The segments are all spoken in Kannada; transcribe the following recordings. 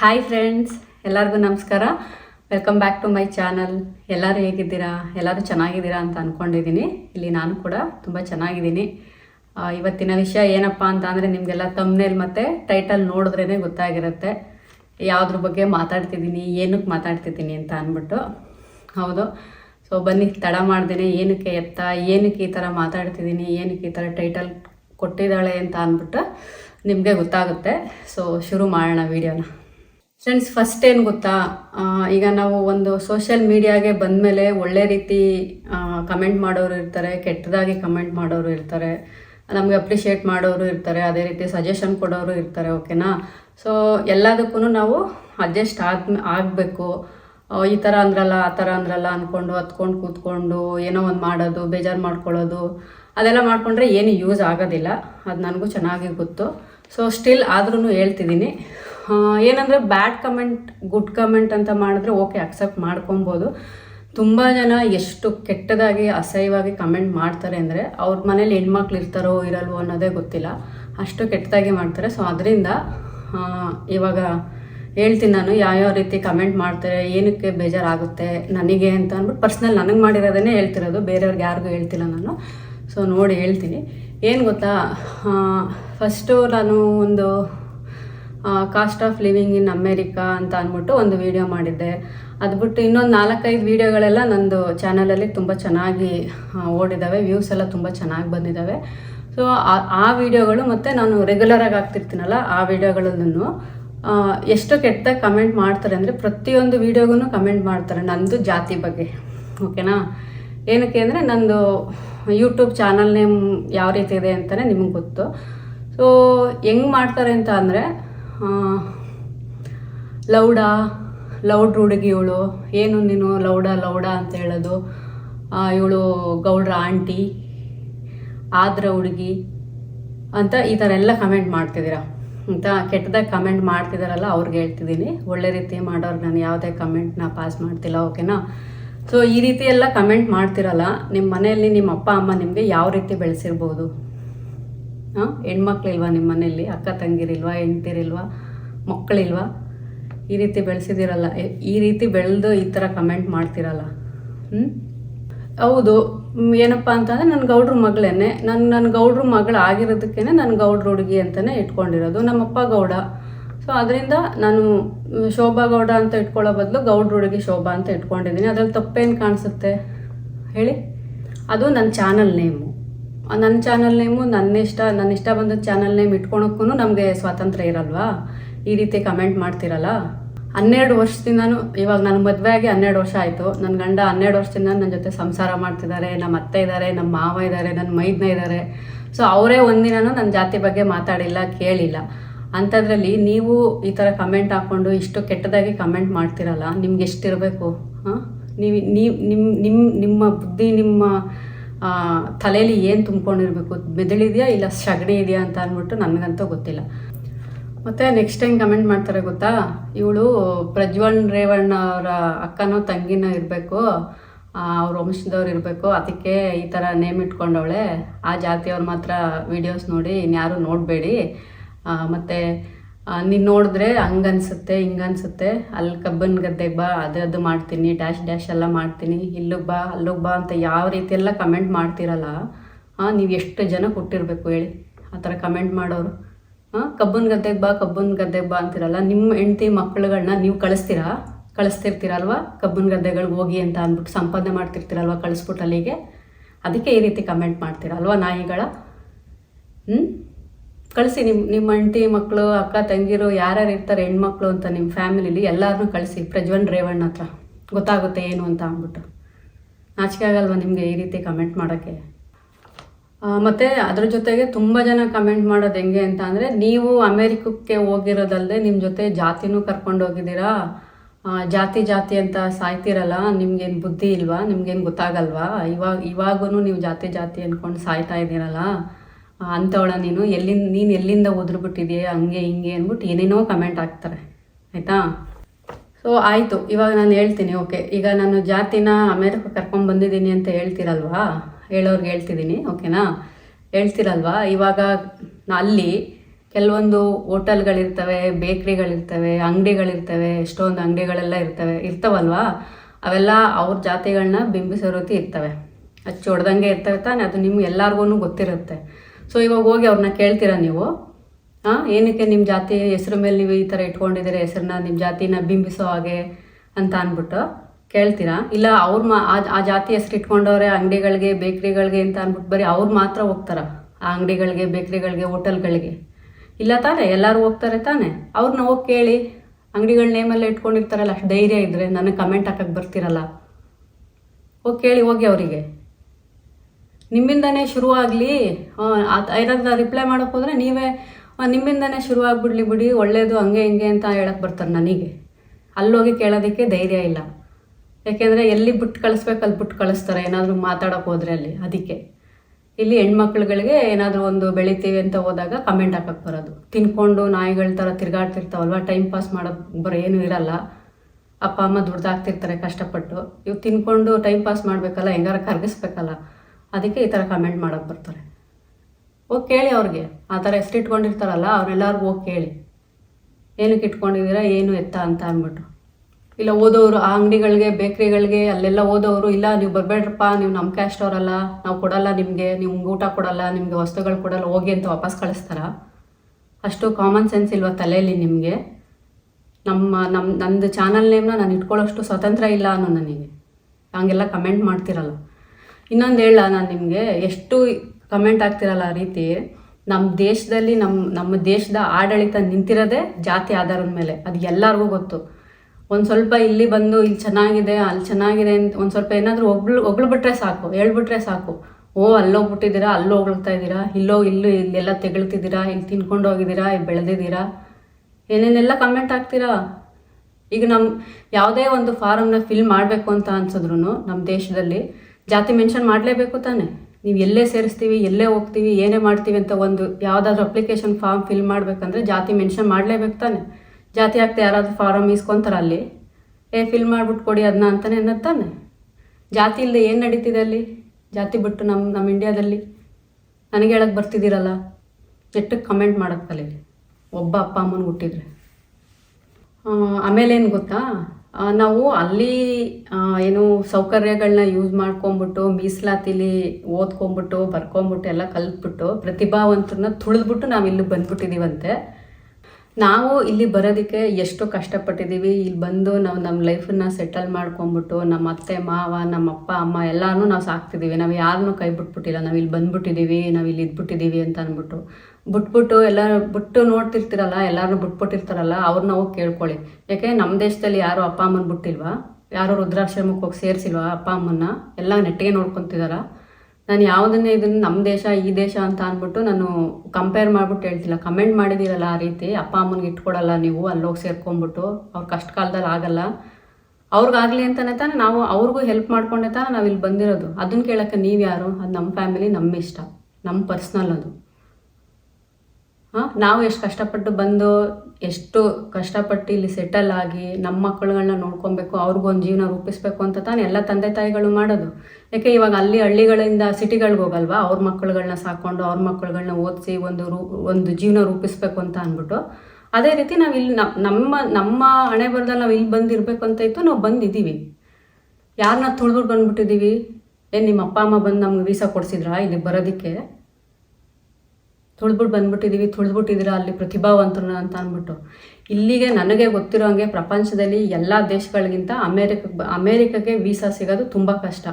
ಹಾಯ್ ಫ್ರೆಂಡ್ಸ್ ಎಲ್ಲರಿಗೂ ನಮಸ್ಕಾರ. Welcome back to my channel ಎಲ್ಲರೂ ಹೇಗಿದ್ದೀರಾ? ಎಲ್ಲರೂ ಚೆನ್ನಾಗಿದ್ದೀರಾ ಅಂತ ಅಂದ್ಕೊಂಡಿದ್ದೀನಿ ಇಲ್ಲಿ ನಾನು ಕೂಡ ತುಂಬ ಚೆನ್ನಾಗಿದ್ದೀನಿ. ಇವತ್ತಿನ ವಿಷಯ ಏನಪ್ಪ ಅಂತ ಅಂದರೆ ನಿಮಗೆಲ್ಲ ತಮ್ನೇಲ್ ಮತ್ತು ಟೈಟಲ್ ನೋಡಿದ್ರೇ ಗೊತ್ತಾಗಿರುತ್ತೆ. ಯಾವುದ್ರ ಬಗ್ಗೆ ಮಾತಾಡ್ತಿದ್ದೀನಿ ಏನಕ್ಕೆ ಮಾತಾಡ್ತಿದ್ದೀನಿ ಅಂತ ಅಂದ್ಬಿಟ್ಟು ಹೌದು. ಸೊ ಬನ್ನಿ, ತಡ ಮಾಡ್ದೇನೆ ಏನಕ್ಕೆ ಎತ್ತ, ಏನಕ್ಕೆ ಈ ಥರ ಮಾತಾಡ್ತಿದ್ದೀನಿ, ಏನಕ್ಕೆ ಈ ಥರ ಟೈಟಲ್ ಕೊಟ್ಟಿದ್ದಾಳೆ ಅಂತ ಅಂದ್ಬಿಟ್ಟು ನಿಮಗೆ ಗೊತ್ತಾಗುತ್ತೆ. ಸೊ ಶುರು ಮಾಡೋಣ ವಿಡಿಯೋನ. ಫ್ರೆಂಡ್ಸ್ ಫಸ್ಟ್ ಏನು ಗೊತ್ತಾ? ಈಗ ನಾವು ಒಂದು ಸೋಷಿಯಲ್ ಮೀಡಿಯಾಗೆ ಬಂದಮೇಲೆ ಒಳ್ಳೆ ರೀತಿ ಕಮೆಂಟ್ ಮಾಡೋರು ಇರ್ತಾರೆ, ಕೆಟ್ಟದಾಗಿ ಕಮೆಂಟ್ ಮಾಡೋರು ಇರ್ತಾರೆ, ನಮಗೆ ಅಪ್ರಿಷಿಯೇಟ್ ಮಾಡೋರು ಇರ್ತಾರೆ, ಅದೇ ರೀತಿ ಸಜೆಷನ್ ಕೊಡೋರು ಇರ್ತಾರೆ ಓಕೆನಾ ಸೊ ಎಲ್ಲದಕ್ಕೂ ನಾವು ಅಡ್ಜಸ್ಟ್ ಆದ ಆಗಬೇಕು. ಈ ಥರ ಅಂದ್ರಲ್ಲ, ಆ ಥರ ಅಂದ್ರಲ್ಲ ಅಂದ್ಕೊಂಡು ಹತ್ಕೊಂಡು ಕೂತ್ಕೊಂಡು ಏನೋ ಒಂದು ಮಾಡೋದು, ಬೇಜಾರು ಮಾಡ್ಕೊಳ್ಳೋದು, ಅದೆಲ್ಲ ಮಾಡಿಕೊಂಡ್ರೆ ಏನು ಯೂಸ್ ಆಗೋದಿಲ್ಲ. ಅದು ನನಗೂ ಚೆನ್ನಾಗಿ ಗೊತ್ತು. ಸೊ ಸ್ಟಿಲ್ ಆದ್ರೂ ಹೇಳ್ತಿದ್ದೀನಿ. ಏನಂದರೆ ಬ್ಯಾಡ್ ಕಮೆಂಟ್ ಗುಡ್ ಕಮೆಂಟ್ ಅಂತ ಮಾಡಿದ್ರೆ ಓಕೆ ಅಕ್ಸೆಪ್ಟ್ ಮಾಡ್ಕೊಬೋದು. ತುಂಬ ಜನ ಎಷ್ಟು ಕೆಟ್ಟದಾಗಿ, ಅಸಹ್ಯವಾಗಿ ಕಮೆಂಟ್ ಮಾಡ್ತಾರೆ ಅಂದರೆ ಅವ್ರ ಮನೇಲಿ ಹೆಣ್ಮಕ್ಳು ಇರ್ತಾರೋ ಇರಲ್ವೋ ಅನ್ನೋದೇ ಗೊತ್ತಿಲ್ಲ. ಅಷ್ಟು ಕೆಟ್ಟದಾಗಿ ಮಾಡ್ತಾರೆ. ಸೊ ಅದರಿಂದ ಇವಾಗ ಹೇಳ್ತೀನಿ ನಾನು, ಯಾವ್ಯಾವ ರೀತಿ ಕಮೆಂಟ್ ಮಾಡ್ತಾರೆ, ಏನಕ್ಕೆ ಬೇಜಾರಾಗುತ್ತೆ, ನನಗೆ ಅಂತ ಅಂದ್ಬಿಟ್ಟು ಪರ್ಸ್ನಲ್ ನನಗೆ ಮಾಡಿರೋದನ್ನೇ ಹೇಳ್ತಿರೋದು, ಬೇರೆಯವ್ರಿಗೆ ಯಾರಿಗೂ ಹೇಳ್ತಿಲ್ಲ ನಾನು. ಸೊ ನೋಡಿ ಹೇಳ್ತೀನಿ. ಏನು ಗೊತ್ತಾ? ಫಸ್ಟು ನಾನು ಒಂದು cost of living in America ಅಂತ ಅಂದ್ಬಿಟ್ಟು ಒಂದು ವಿಡಿಯೋ ಮಾಡಿದ್ದೆ. ಅದು ಬಿಟ್ಟು ಇನ್ನೊಂದು ನಾಲ್ಕೈದು ವೀಡಿಯೋಗಳೆಲ್ಲ ನಂದು ಚಾನಲಲ್ಲಿ ತುಂಬ ಚೆನ್ನಾಗಿ ಓಡಿದಾವೆ ವ್ಯೂಸ್ ಎಲ್ಲ ತುಂಬ ಚೆನ್ನಾಗಿ ಬಂದಿದ್ದಾವೆ ಸೊ ಆ ವಿಡಿಯೋಗಳು ಮತ್ತು ನಾನು ರೆಗ್ಯುಲರಾಗಿ ಆಗ್ತಿರ್ತೀನಲ್ಲ ಆ ವಿಡಿಯೋಗಳಲ್ಲೂ ಎಷ್ಟು ಕೆಟ್ಟದಾಗಿ ಕಮೆಂಟ್ ಮಾಡ್ತಾರೆ ಅಂದರೆ ಪ್ರತಿಯೊಂದು ವಿಡಿಯೋಗೂ ಕಮೆಂಟ್ ಮಾಡ್ತಾರೆ ನಂದು ಜಾತಿ ಬಗ್ಗೆ. ಓಕೆನಾ ಏನಕ್ಕೆ ಅಂದರೆ ನಂದು ಯೂಟ್ಯೂಬ್ ಚಾನಲ್ ನೇಮ್ ಯಾವ ರೀತಿ ಇದೆ ಅಂತಲೇ ನಿಮಗೆ ಗೊತ್ತು. ಸೊ ಹೆಂಗೆ ಮಾಡ್ತಾರೆ ಅಂತ ಅಂದರೆ ಲೌಡ, ಲೌಡ್ ಹುಡುಗಿ ಇವಳು. ಏನು ನೀನು ಲೌಡ ಲೌಡ ಅಂತ ಹೇಳೋದು? ಇವಳು ಗೌಡ್ರ ಆಂಟಿ, ಆದ್ರ ಹುಡುಗಿ ಅಂತ ಈ ಥರ ಎಲ್ಲ ಕಮೆಂಟ್ ಮಾಡ್ತಿದ್ದೀರ? ಅಂತ ಕೆಟ್ಟದಾಗಿ ಕಮೆಂಟ್ ಮಾಡ್ತಿದ್ದಾರಲ್ಲ, ಅವ್ರಿಗೆ ಹೇಳ್ತಿದ್ದೀನಿ. ಒಳ್ಳೆ ರೀತಿ ಮಾಡೋರು ನಾನು ಯಾವುದೇ ಕಮೆಂಟ್ನ ಪಾಸ್ ಮಾಡ್ತಿಲ್ಲ ಓಕೆನಾ ಸೊ ಈ ರೀತಿ ಎಲ್ಲ ಕಮೆಂಟ್ ಮಾಡ್ತಿರಲ್ಲ ನಿಮ್ಮ ಮನೆಯಲ್ಲಿ ನಿಮ್ಮ ಅಪ್ಪ, ಅಮ್ಮ ನಿಮಗೆ ಯಾವ ರೀತಿ ಬೆಳೆಸಿರ್ಬೋದು? ಹಾಂ? ಹೆಣ್ಮಕ್ಳಿಲ್ವಾ ನಿಮ್ಮ ಮನೆಯಲ್ಲಿ? ಅಕ್ಕ ತಂಗಿರಿಲ್ವಾ? ಹೆಂಡ್ತಿರಿಲ್ವಾ? ಮಕ್ಕಳಿಲ್ವಾ? ಈ ರೀತಿ ಬೆಳೆಸಿದಿರಲ್ಲ. ಈ ರೀತಿ ಬೆಳೆದು ಈ ಥರ ಕಮೆಂಟ್ ಮಾಡ್ತಿರಲ್ಲ. ಹ್ಞೂ ಹೌದು. ಏನಪ್ಪ ಅಂತಂದರೆ ನನ್ನ ಗೌಡ್ರ ಮಗಳೇನೆ. ನನ್ನ ನನ್ನ ಗೌಡ್ರ ಮಗಳು ಆಗಿರೋದಕ್ಕೇ ನನ್ನ ಗೌಡ್ರ ಹುಡುಗಿ ಅಂತಲೇ ಇಟ್ಕೊಂಡಿರೋದು. ನಮ್ಮಪ್ಪ ಗೌಡ. ಸೊ ಅದರಿಂದ ನಾನು ಶೋಭಾ ಗೌಡ ಅಂತ ಇಟ್ಕೊಳ್ಳೋ ಬದಲು ಗೌಡ್ರ ಹುಡುಗಿ ಶೋಭಾ ಅಂತ ಇಟ್ಕೊಂಡಿದ್ದೀನಿ. ಅದರಲ್ಲಿ ತಪ್ಪೇನು ಕಾಣಿಸುತ್ತೆ? ಹೇಳಿ? ಅದು ನನ್ನ ಚಾನಲ್ ನೇಮು ನನ್ನ ಚಾನಲ್ ನೇಮು ನನ್ನ ಇಷ್ಟ ನನ್ನ ಇಷ್ಟ ಬಂದ ಚಾನಲ್ ನೇಮ್ ಇಟ್ಕೊಳಕ್ಕೂ ನಮಗೆ ಸ್ವಾತಂತ್ರ್ಯ ಇರಲ್ವಾ? ಈ ರೀತಿ ಕಮೆಂಟ್ ಮಾಡ್ತಿರಲ್ಲ? ಹನ್ನೆರಡು ವರ್ಷದಿಂದನೂ, ಇವಾಗ ನನ್ನ ಮದುವೆ ಆಗಿ ಹನ್ನೆರಡು ವರ್ಷ ಆಯಿತು. ನನ್ನ ಗಂಡ ಹನ್ನೆರಡು ವರ್ಷದಿಂದ ನನ್ನ ಜೊತೆ ಸಂಸಾರ ಮಾಡ್ತಿದ್ದಾರೆ. ನಮ್ಮ ಅತ್ತೆ ಇದ್ದಾರೆ ನಮ್ಮ ಮಾವ ಇದ್ದಾರೆ ನನ್ನ ಮೈದ್ನ ಇದ್ದಾರೆ. ಸೊ ಅವರೇ ಒಂದಿನನೂ ನನ್ನ ಜಾತಿ ಬಗ್ಗೆ ಮಾತಾಡಿಲ್ಲ, ಕೇಳಿಲ್ಲ. ಅಂಥದ್ರಲ್ಲಿ ನೀವು ಈ ಥರ ಕಮೆಂಟ್ ಹಾಕ್ಕೊಂಡು ಇಷ್ಟು ಕೆಟ್ಟದಾಗಿ ಕಮೆಂಟ್ ಮಾಡ್ತಿರಲ್ಲ, ನಿಮ್ಗೆ ಎಷ್ಟಿರಬೇಕು? ಹಾಂ? ನೀವು ನೀವು ನಿಮ್ಮ ನಿಮ್ಮ ನಿಮ್ಮ ಬುದ್ಧಿ, ನಿಮ್ಮ ತಲೆಯಲ್ಲಿ ಏನು ತುಂಬ್ಕೊಂಡಿರಬೇಕು ಮೆದುಳಿದೆಯಾ ಇಲ್ಲ ಸಗಣಿ ಇದೆಯಾ ಅಂತ ಅಂದ್ಬಿಟ್ಟು ನನಗಂತೂ ಗೊತ್ತಿಲ್ಲ. ಮತ್ತು ನೆಕ್ಸ್ಟ್ ಟೈಮ್ ಕಮೆಂಟ್ ಮಾಡ್ತಾರೆ ಗೊತ್ತಾ? ಇವಳು ಪ್ರಜ್ವಲ್ ರೇವಣ್ಣ ಅವರ ಅಕ್ಕನೋ ತಂಗಿನೋ ಇರಬೇಕು ಅವ್ರ ವಂಶದವ್ರು ಇರಬೇಕು, ಅದಕ್ಕೆ ಈ ಥರ ನೇಮ್ ಇಟ್ಕೊಂಡವಳೆ. ಆ ಜಾತಿಯವ್ರು ಮಾತ್ರ ವೀಡಿಯೋಸ್ ನೋಡಿ ಇನ್ಯಾರು ನೋಡಬೇಡಿ. ಮತ್ತು ನೀನು ನೋಡಿದ್ರೆ ಹಂಗನ್ಸುತ್ತೆ, ಹಿಂಗನ್ಸುತ್ತೆ. ಅಲ್ಲಿ ಕಬ್ಬನ್ ಗದ್ದೆಗೆ ಬಾ, ಅದು ಅದು ಮಾಡ್ತೀನಿ, ಡ್ಯಾಶ್ ಡ್ಯಾಶ್ ಎಲ್ಲ ಮಾಡ್ತೀನಿ. ಇಲ್ಲಿಗೆ ಬಾ, ಅಲ್ಲಿಗೆ ಬಾ ಅಂತ ಯಾವ ರೀತಿ ಎಲ್ಲ ಕಮೆಂಟ್ ಮಾಡ್ತೀರಲ್ಲ ಹಾಂ ನೀವು ಎಷ್ಟು ಜನ ಕೊಟ್ಟಿರಬೇಕು ಹೇಳಿ. ಆ ಥರ ಕಮೆಂಟ್ ಮಾಡೋರು. ಹಾಂ ಕಬ್ಬನ್ ಗದ್ದೆಗೆ ಬಾ, ಕಬ್ಬನ್ ಗದ್ದೆಗೆ ಬಾ ಅಂತಿರಲ್ಲ ನಿಮ್ಮ ಹೆಂಡತಿ ಮಕ್ಕಳುಗಳನ್ನ ನೀವು ಕಳಿಸ್ತೀರಾ? ಕಳಿಸ್ತಿರ್ತೀರಲ್ವ ಕಬ್ಬನ್ ಗದ್ದೆಗಳಿಗೆ ಹೋಗಿ ಅಂತ ಅಂದ್ಬಿಟ್ಟು ಸಂಪಾದನೆ ಮಾಡ್ತಿರ್ತೀರಲ್ವ ಕಳಿಸ್ಬಿಟ್ಟು ಅಲ್ಲಿಗೆ? ಅದಕ್ಕೆ ಈ ರೀತಿ ಕಮೆಂಟ್ ಮಾಡ್ತೀರಲ್ವ ನಾಯಿಗಳ? ಹ್ಞೂ ಕಳಿಸಿ ನಿಮ್ಮ ನಿಮ್ಮ ಅಂಟಿ ಮಕ್ಕಳು ಅಕ್ಕ ತಂಗಿರು, ಯಾರ್ಯಾರು ಇರ್ತಾರೆ ಹೆಣ್ಮಕ್ಳು ಅಂತ ನಿಮ್ಮ ಫ್ಯಾಮಿಲಿಲಿ ಎಲ್ಲರನ್ನೂ ಕಳಿಸಿ, ಪ್ರಜ್ವಲ್ ರೇವಣ್ಣ ಹತ್ರ. ಗೊತ್ತಾಗುತ್ತೆ ಏನು ಅಂತ ಅಂದ್ಬಿಟ್ಟು. ನಾಚಿಕೆ ಆಗಲ್ವಾ ನಿಮಗೆ ಈ ರೀತಿ ಕಮೆಂಟ್ ಮಾಡೋಕ್ಕೆ? ಮತ್ತು ಅದ್ರ ಜೊತೆಗೆ ತುಂಬ ಜನ ಕಮೆಂಟ್ ಮಾಡೋದು ಹೆಂಗೆ ಅಂತ ಅಂದರೆ, ನೀವು ಅಮೇರಿಕಕ್ಕೆ ಹೋಗಿರೋದಲ್ಲದೆ ನಿಮ್ಮ ಜೊತೆ ಜಾತಿನೂ ಕರ್ಕೊಂಡು ಹೋಗಿದ್ದೀರಾ? ಜಾತಿ ಜಾತಿ ಅಂತ ಸಾಯ್ತಿರಲ್ಲ, ನಿಮ್ಗೇನು ಬುದ್ಧಿ ಇಲ್ವಾ? ನಿಮ್ಗೇನು ಗೊತ್ತಾಗಲ್ವಾ? ಇವಾಗ ಇವಾಗೂ ನೀವು ಜಾತಿ ಜಾತಿ ಅಂದ್ಕೊಂಡು ಸಾಯ್ತಾ ಇದ್ದೀರಲ್ಲ? ಅಂಥವಳ ನೀನು ಎಲ್ಲಿಂದ ನೀನು ಎಲ್ಲಿಂದ ಬಿಟ್ಟಿದೆಯಾ ಹಂಗೆ ಹಿಂಗೆ ಅಂದ್ಬಿಟ್ಟು ಏನೇನೋ ಕಮೆಂಟ್ ಹಾಕ್ತಾರೆ. ಆಯಿತಾ? ಸೊ ಆಯಿತು. ಇವಾಗ ನಾನು ಹೇಳ್ತೀನಿ ಓಕೆ ಈಗ ನಾನು ಜಾತಿನ ಅಮೇರಿಕಾ ಕರ್ಕೊಂಡು ಬಂದಿದ್ದೀನಿ ಅಂತ ಹೇಳ್ತೀರಲ್ವಾ? ಹೇಳೋರ್ಗೆ ಹೇಳ್ತಿದ್ದೀನಿ ಓಕೆನಾ ಹೇಳ್ತಿರಲ್ವಾ? ಇವಾಗ ಅಲ್ಲಿ ಕೆಲವೊಂದು ಹೋಟೆಲ್ಗಳಿರ್ತವೆ, ಬೇಕ್ರಿಗಳಿರ್ತವೆ, ಅಂಗಡಿಗಳಿರ್ತವೆ, ಎಷ್ಟೊಂದು ಅಂಗಡಿಗಳೆಲ್ಲ ಇರ್ತವೆ, ಇರ್ತವಲ್ವಾ? ಅವೆಲ್ಲ ಅವ್ರ ಜಾತಿಗಳನ್ನ ಬಿಂಬಿಸೋ ರೀತಿ ಇರ್ತವೆ. ಅಚ್ಚು ಹೊಡ್ದಂಗೆ ಇರ್ತವೆ ತಾನೆ, ಅದು ನಿಮ್ಗೆ ಎಲ್ಲರಿಗೂ ಗೊತ್ತಿರುತ್ತೆ. ಸೊ ಇವಾಗ ಹೋಗಿ ಅವ್ರನ್ನ ಕೇಳ್ತೀರಾ ನೀವು? ಹಾಂ, ಏನಕ್ಕೆ ನಿಮ್ಮ ಜಾತಿ ಹೆಸ್ರ ಮೇಲೆ ನೀವು ಈ ಥರ ಇಟ್ಕೊಂಡಿದ್ದೀರಾ, ಹೆಸ್ರನ್ನ ನಿಮ್ಮ ಜಾತಿನ ಬಿಂಬಿಸೋ ಹಾಗೆ ಅಂತ ಅಂದ್ಬಿಟ್ಟು ಕೇಳ್ತೀರಾ? ಇಲ್ಲ ಅವ್ರ ಮಾ ಆ- ಜಾತಿ ಹೆಸ್ರು ಇಟ್ಕೊಂಡವ್ರೆ ಅಂಗಡಿಗಳಿಗೆ, ಬೇಕ್ರಿಗಳಿಗೆ ಅಂತ ಅಂದ್ಬಿಟ್ಟು ಬರೀ ಅವ್ರು ಮಾತ್ರ ಹೋಗ್ತಾರ? ಆ ಅಂಗಡಿಗಳಿಗೆ, ಬೇಕ್ರಿಗಳಿಗೆ, ಹೋಟೆಲ್ಗಳಿಗೆ? ಇಲ್ಲ ತಾನೇ, ಎಲ್ಲರೂ ಹೋಗ್ತಾರೆ ತಾನೇ. ಅವ್ರನ್ನ ಹೋಗಿ ಕೇಳಿ. ಅಂಗಡಿಗಳ ನೇಮೆಲ್ಲ ಇಟ್ಕೊಂಡಿರ್ತಾರಲ್ಲ, ಅಷ್ಟು ಧೈರ್ಯ ಇದ್ದರೆ ನನಗೆ ಕಮೆಂಟ್ ಹಾಕಕ್ಕೆ ಬರ್ತಿರಲ್ಲ. ಹೋಗಿ ಕೇಳಿ, ಹೋಗಿ ಅವರಿಗೆ. ನಿಮ್ಮಿಂದನೇ ಶುರುವಾಗಲಿ ಏನಾದ್ರು ರಿಪ್ಲೈ ಮಾಡೋಕೆ ಹೋದರೆ ನೀವೇ ನಿಮ್ಮಿಂದನೇ ಶುರುವಾಗ್ಬಿಡ್ಲಿ ಬಿಡಿ, ಒಳ್ಳೇದು ಹಂಗೆ ಹಿಂಗೆ ಅಂತ ಹೇಳಕ್ಕೆ ಬರ್ತಾರೆ ನನಗೆ. ಅಲ್ಲೋಗಿ ಕೇಳೋದಕ್ಕೆ ಧೈರ್ಯ ಇಲ್ಲ. ಯಾಕೆಂದರೆ ಎಲ್ಲಿ ಬಿಟ್ಟು ಕಳಿಸ್ಬೇಕು ಅಲ್ಲಿ ಬಿಟ್ಟು ಕಳಿಸ್ತಾರೆ, ಏನಾದರೂ ಮಾತಾಡೋಕೆ ಹೋದರೆ ಅಲ್ಲಿ, ಅದಕ್ಕೆ. ಇಲ್ಲಿ ಹೆಣ್ಮಕ್ಳುಗಳಿಗೆ ಏನಾದರೂ ಒಂದು ಬೆಳಿತೀವಿ ಅಂತ ಹೋದಾಗ ಕಮೆಂಟ್ ಹಾಕಕ್ಕೆ ಬರೋದು. ತಿನ್ಕೊಂಡು ನಾಯಿಗಳ ಥರ ತಿರುಗಾಡ್ತಿರ್ತಾವಲ್ವ ಟೈಮ್ ಪಾಸ್ ಮಾಡೋಕ್ಕೆ ಬರೋ ಏನೂ ಇರಲ್ಲ. ಅಪ್ಪ, ಅಮ್ಮ ದುಡ್ದಾಕ್ತಿರ್ತಾರೆ ಕಷ್ಟಪಟ್ಟು. ಇವು ತಿನ್ಕೊಂಡು ಟೈಮ್ ಪಾಸ್ ಮಾಡಬೇಕಲ್ಲ, ಹೆಂಗಾರ ಕರಗಿಸ್ಬೇಕಲ್ಲ. ಅದಕ್ಕೆ ಈ ಥರ ಕಮೆಂಟ್ ಮಾಡೋಕೆ ಬರ್ತಾರೆ. ಹೋಗಿ ಕೇಳಿ ಅವ್ರಿಗೆ. ಆ ಥರ ಎಷ್ಟು ಇಟ್ಕೊಂಡಿರ್ತಾರಲ್ಲ, ಅವ್ರೆಲ್ಲರಿಗೂ ಹೋಗಿ ಕೇಳಿ. ಏನಕ್ಕೆ ಇಟ್ಕೊಂಡಿದ್ದೀರಾ ಏನು ಎತ್ತ ಅಂತ ಅಂದ್ಬಿಟ್ಟು ಇಲ್ಲ, ಓದೋರು, ಆ ಅಂಗಡಿಗಳಿಗೆ, ಬೇಕ್ರಿಗಳಿಗೆ, ಅಲ್ಲೆಲ್ಲ ಓದೋರು, ಇಲ್ಲ, ನೀವು ಬರಬೇಡ್ರಪ್ಪ, ನೀವು ನಮ್ಮ ಕ್ಯಾಸ್ಟ್ ಅವರಲ್ಲ, ನಾವು ಕೊಡಲ್ಲ ನಿಮಗೆ ನಿಮ್ಗೆ ಊಟ ಕೊಡಲ್ಲ, ನಿಮಗೆ ವಸ್ತುಗಳು ಕೊಡಲ್ಲ, ಹೋಗಿ ಅಂತ ವಾಪಸ್ ಕಳಿಸ್ತಾರ? ಅಷ್ಟು ಕಾಮನ್ ಸೆನ್ಸ್ ಇಲ್ವಾ ತಲೆಯಲ್ಲಿ ನಿಮಗೆ? ನಮ್ಮ ನಮ್ಮ ನಂದು ಚಾನಲ್ ನೇಮ್ನ ನಾನು ಇಟ್ಕೊಳ್ಳೋಷ್ಟು ಸ್ವತಂತ್ರ ಇಲ್ಲ ಅನ್ನೋ ನನಗೆ. ಹಂಗೆಲ್ಲ ಕಮೆಂಟ್ ಮಾಡ್ತಿರಲ್ಲ. ಇನ್ನೊಂದು ಹೇಳ ನಾನು ನಿಮಗೆ, ಎಷ್ಟು ಕಮೆಂಟ್ ಆಗ್ತಿರಲ್ಲ ಆ ರೀತಿ ನಮ್ಮ ದೇಶದಲ್ಲಿ ನಮ್ಮ ನಮ್ಮ ದೇಶದ ಆಡಳಿತ ನಿಂತಿರೋದೇ ಜಾತಿ ಆಧಾರದ ಮೇಲೆ, ಅದು ಎಲ್ಲರಿಗೂ ಗೊತ್ತು. ಒಂದು ಸ್ವಲ್ಪ ಇಲ್ಲಿ ಬಂದು ಇಲ್ಲಿ ಚೆನ್ನಾಗಿದೆ, ಅಲ್ಲಿ ಚೆನ್ನಾಗಿದೆ ಅಂತ ಒಂದು ಸ್ವಲ್ಪ ಏನಾದರೂ ಒಗ್ಳು ಒಗ್ಳುಬಿಟ್ರೆ ಸಾಕು, ಹೇಳ್ಬಿಟ್ರೆ ಸಾಕು. ಓ, ಅಲ್ಲೋಗ್ಬಿಟ್ಟಿದ್ದೀರಾ, ಅಲ್ಲಿ ಹೋಗ್ತಾ ಇದ್ದೀರಾ, ಇಲ್ಲೋ, ಇಲ್ಲೂ, ಇಲ್ಲೆಲ್ಲ ತೆಗಳ್ತಿದ್ದೀರಾ, ಇಲ್ಲಿ ತಿನ್ಕೊಂಡು ಹೋಗಿದ್ದೀರಾ, ಇಲ್ಲಿ ಬೆಳೆದಿದ್ದೀರಾ. ಏನೇನೆಲ್ಲ ಕಮೆಂಟ್ ಹಾಕ್ತೀರಾ? ಈಗ ನಮ್ಮ ಯಾವುದೇ ಒಂದು ಫಾರಮ್ನ ಫಿಲ್ ಮಾಡಬೇಕು ಅಂತ ಅನ್ಸಿದ್ರು ನಮ್ಮ ದೇಶದಲ್ಲಿ ಜಾತಿ ಮೆನ್ಷನ್ ಮಾಡಲೇಬೇಕು ತಾನೆ. ನೀವು ಎಲ್ಲೇ ಸೇರಿಸ್ತೀವಿ, ಎಲ್ಲೇ ಹೋಗ್ತೀವಿ, ಏನೇ ಮಾಡ್ತೀವಿ ಅಂತ ಒಂದು ಯಾವುದಾದ್ರೂ ಅಪ್ಲಿಕೇಶನ್ ಫಾರ್ಮ್ ಫಿಲ್ ಮಾಡಬೇಕಂದ್ರೆ ಜಾತಿ ಮೆನ್ಷನ್ ಮಾಡಲೇಬೇಕು ತಾನೆ. ಜಾತಿ ಆಗ್ತಾ ಯಾರಾದರೂ ಫಾರಮ್ ಇಸ್ಕೊಂತಾರ ಅಲ್ಲಿ? ಏ ಫಿಲ್ ಮಾಡ್ಬಿಟ್ಟು ಕೊಡಿ ಅದನ್ನ ಅಂತಲೇ ಅನ್ನೋದು ತಾನೆ. ಜಾತಿ ಇಲ್ಲದೆ ಏನು ನಡೀತಿದೆ ಅಲ್ಲಿ? ಜಾತಿ ಬಿಟ್ಟು ನಮ್ಮ ನಮ್ಮ ಇಂಡಿಯಾದಲ್ಲಿ ನನಗೆ ಹೇಳಕ್ಕೆ ಬರ್ತಿದ್ದೀರಲ್ಲ? ನೆಟ್ಟಗೆ ಕಮೆಂಟ್ ಮಾಡೋಕ್ಕೆ ಕಲೀಲಿ? ಒಬ್ಬ ಅಪ್ಪ ಅಮ್ಮನ ಹುಟ್ಟಿದ್ರೆ. ಆಮೇಲೆ ಏನು ಗೊತ್ತಾ? ನಾವು ಅಲ್ಲಿ ಏನು ಸೌಕರ್ಯಗಳನ್ನ ಯೂಸ್ ಮಾಡ್ಕೊಂಬಿಟ್ಟು, ಮೀಸಲಾತಿಲಿ ಓದ್ಕೊಂಬಿಟ್ಟು, ಬರ್ಕೊಂಬಿಟ್ಟು ಎಲ್ಲ ಕಲ್ತ್ಬಿಟ್ಟು ಪ್ರತಿಭಾವಂತರನ್ನ ತುಳಿದ್ಬಿಟ್ಟು ನಾವು ಇಲ್ಲಿ ಬಂದ್ಬಿಟ್ಟಿದ್ದೀವಂತೆ ನಾವು ಇಲ್ಲಿ ಬರೋದಕ್ಕೆ ಎಷ್ಟು ಕಷ್ಟಪಟ್ಟಿದ್ದೀವಿ. ಇಲ್ಲಿ ಬಂದು ನಾವು ನಮ್ಮ ಲೈಫನ್ನು ಸೆಟಲ್ ಮಾಡ್ಕೊಂಬಿಟ್ಟು ನಮ್ಮ ಅತ್ತೆ, ಮಾವ, ನಮ್ಮ ಅಪ್ಪ, ಅಮ್ಮ ಎಲ್ಲಾನು ನಾವು ಸಾಕ್ತಿದ್ದೀವಿ. ನಾವು ಯಾರನ್ನೂ ಕೈ ಬಿಟ್ಬಿಟ್ಟಿಲ್ಲ. ನಾವು ಇಲ್ಲಿ ಬಂದ್ಬಿಟ್ಟಿದ್ದೀವಿ, ನಾವು ಇಲ್ಲಿ ಇದ್ಬಿಟ್ಟಿದ್ದೀವಿ ಅಂತ ಅಂದ್ಬಿಟ್ಟು. ಬಿಟ್ಬಿಟ್ಟು ಎಲ್ಲ ಬಿಟ್ಟು ನೋಡ್ತಿರ್ತೀರಲ್ಲ ಎಲ್ಲರೂ ಬಿಟ್ಬಿಟ್ಟಿರ್ತಾರಲ್ಲ ಅವ್ರನ್ನ ಹೋಗಿ ಕೇಳ್ಕೊಳ್ಳಿ. ಯಾಕೆ? ನಮ್ಮ ದೇಶದಲ್ಲಿ ಯಾರು ಅಪ್ಪ, ಅಮ್ಮನ ಬಿಟ್ಟಿಲ್ವಾ? ಯಾರು ರುದ್ರಾಶ್ರಮಕ್ಕೆ ಹೋಗಿ ಸೇರಿಸಿಲ್ವಾ ಅಪ್ಪ, ಅಮ್ಮನ್ನ? ಎಲ್ಲ ನೆಟ್ಟಿಗೆ ನೋಡ್ಕೊತಿದಾರ? ನಾನು ಯಾವುದನ್ನೇ ಇದನ್ನು ನಮ್ಮ ದೇಶ, ಈ ದೇಶ ಅಂತ ಅಂದ್ಬಿಟ್ಟು ನಾನು ಕಂಪೇರ್ ಮಾಡ್ಬಿಟ್ಟು ಹೇಳ್ತಿಲ್ಲ. ಕಮೆಂಟ್ ಮಾಡಿದ್ದೀರಲ್ಲ ಆ ರೀತಿ. ಅಪ್ಪ ಅಮ್ಮನಿಗೆ ಇಟ್ಕೊಡಲ್ಲ ನೀವು, ಅಲ್ಲೋಗಿ ಸೇರ್ಕೊಂಡ್ಬಿಟ್ಟು. ಅವ್ರ ಕಷ್ಟ ಕಾಲದಲ್ಲಿ ಆಗಲ್ಲ ಅವ್ರಿಗಾಗಲಿ ಅಂತಲೇ ತಾನೇ ನಾವು ಅವ್ರಿಗೂ ಹೆಲ್ಪ್ ಮಾಡ್ಕೊಂಡೆ ತಾನೇ ನಾವು ಇಲ್ಲಿ ಬಂದಿರೋದು. ಅದನ್ನ ಕೇಳೋಕ್ಕೆ ನೀವು ಯಾರು ಅದು ನಮ್ಮ ಫ್ಯಾಮಿಲಿ ನಮ್ಮ ಇಷ್ಟ ನಮ್ಮ ಪರ್ಸ್ನಲ್ ಅದು. ನಾವು ಎಷ್ಟು ಕಷ್ಟಪಟ್ಟು ಬಂದು ಎಷ್ಟು ಕಷ್ಟಪಟ್ಟು ಇಲ್ಲಿ ಸೆಟಲ್ ಆಗಿ ನಮ್ಮ ಮಕ್ಕಳುಗಳನ್ನ ನೋಡ್ಕೊಬೇಕು, ಅವ್ರಿಗೊಂದು ಜೀವನ ರೂಪಿಸ್ಬೇಕು ಅಂತ ತಾನೆ ಎಲ್ಲ ತಂದೆ ತಾಯಿಗಳು ಮಾಡೋದು. ಯಾಕೆ ಇವಾಗ ಅಲ್ಲಿ ಹಳ್ಳಿಗಳಿಂದ ಸಿಟಿಗಳಿಗೆ ಹೋಗಲ್ವಾ? ಅವ್ರ ಮಕ್ಕಳುಗಳನ್ನ ಸಾಕೊಂಡು ಅವ್ರ ಮಕ್ಕಳುಗಳನ್ನ ಓದಿಸಿ ಒಂದು ರೂ, ಒಂದು ಜೀವನ ರೂಪಿಸ್ಬೇಕು ಅಂತ ಅಂದ್ಬಿಟ್ಟು. ಅದೇ ರೀತಿ ನಾವು ಇಲ್ಲಿ ನಮ್ಮ ನಮ್ಮ ಹಣೆ ಬರದಲ್ಲಿ ನಾವು ಇಲ್ಲಿ ಬಂದಿರಬೇಕು ಅಂತ ಇತ್ತು, ನಾವು ಬಂದಿದ್ದೀವಿ ಯಾರನ್ನ ತುಳಿದ್ಬಿಟ್ಟು ಬಂದ್ಬಿಟ್ಟಿದ್ದೀವಿ ಏನು ನಿಮ್ಮ ಅಪ್ಪ, ಅಮ್ಮ ಬಂದು ನಮ್ಗೆ ವೀಸಾ ಕೊಡಿಸಿದ್ರಾ ಇಲ್ಲಿ ಬರೋದಕ್ಕೆ? ತುಳಿದ್ಬಿಟ್ಟು ಬಂದ್ಬಿಟ್ಟಿದ್ದೀವಿ ತುಳಿದ್ಬಿಟ್ಟಿದ್ದೀರಾ ಅಲ್ಲಿ ಪ್ರತಿಭಾವಂತರನ್ನ ಅಂತ ಅಂದ್ಬಿಟ್ಟು. ಇಲ್ಲಿಗೆ ನನಗೆ ಗೊತ್ತಿರೋ ಹಾಗೆ ಪ್ರಪಂಚದಲ್ಲಿ ಎಲ್ಲ ದೇಶಗಳಿಗಿಂತ ಅಮೇರಿಕ ಅಮೇರಿಕಾಗೆ ವೀಸಾ ಸಿಗೋದು ತುಂಬ ಕಷ್ಟ.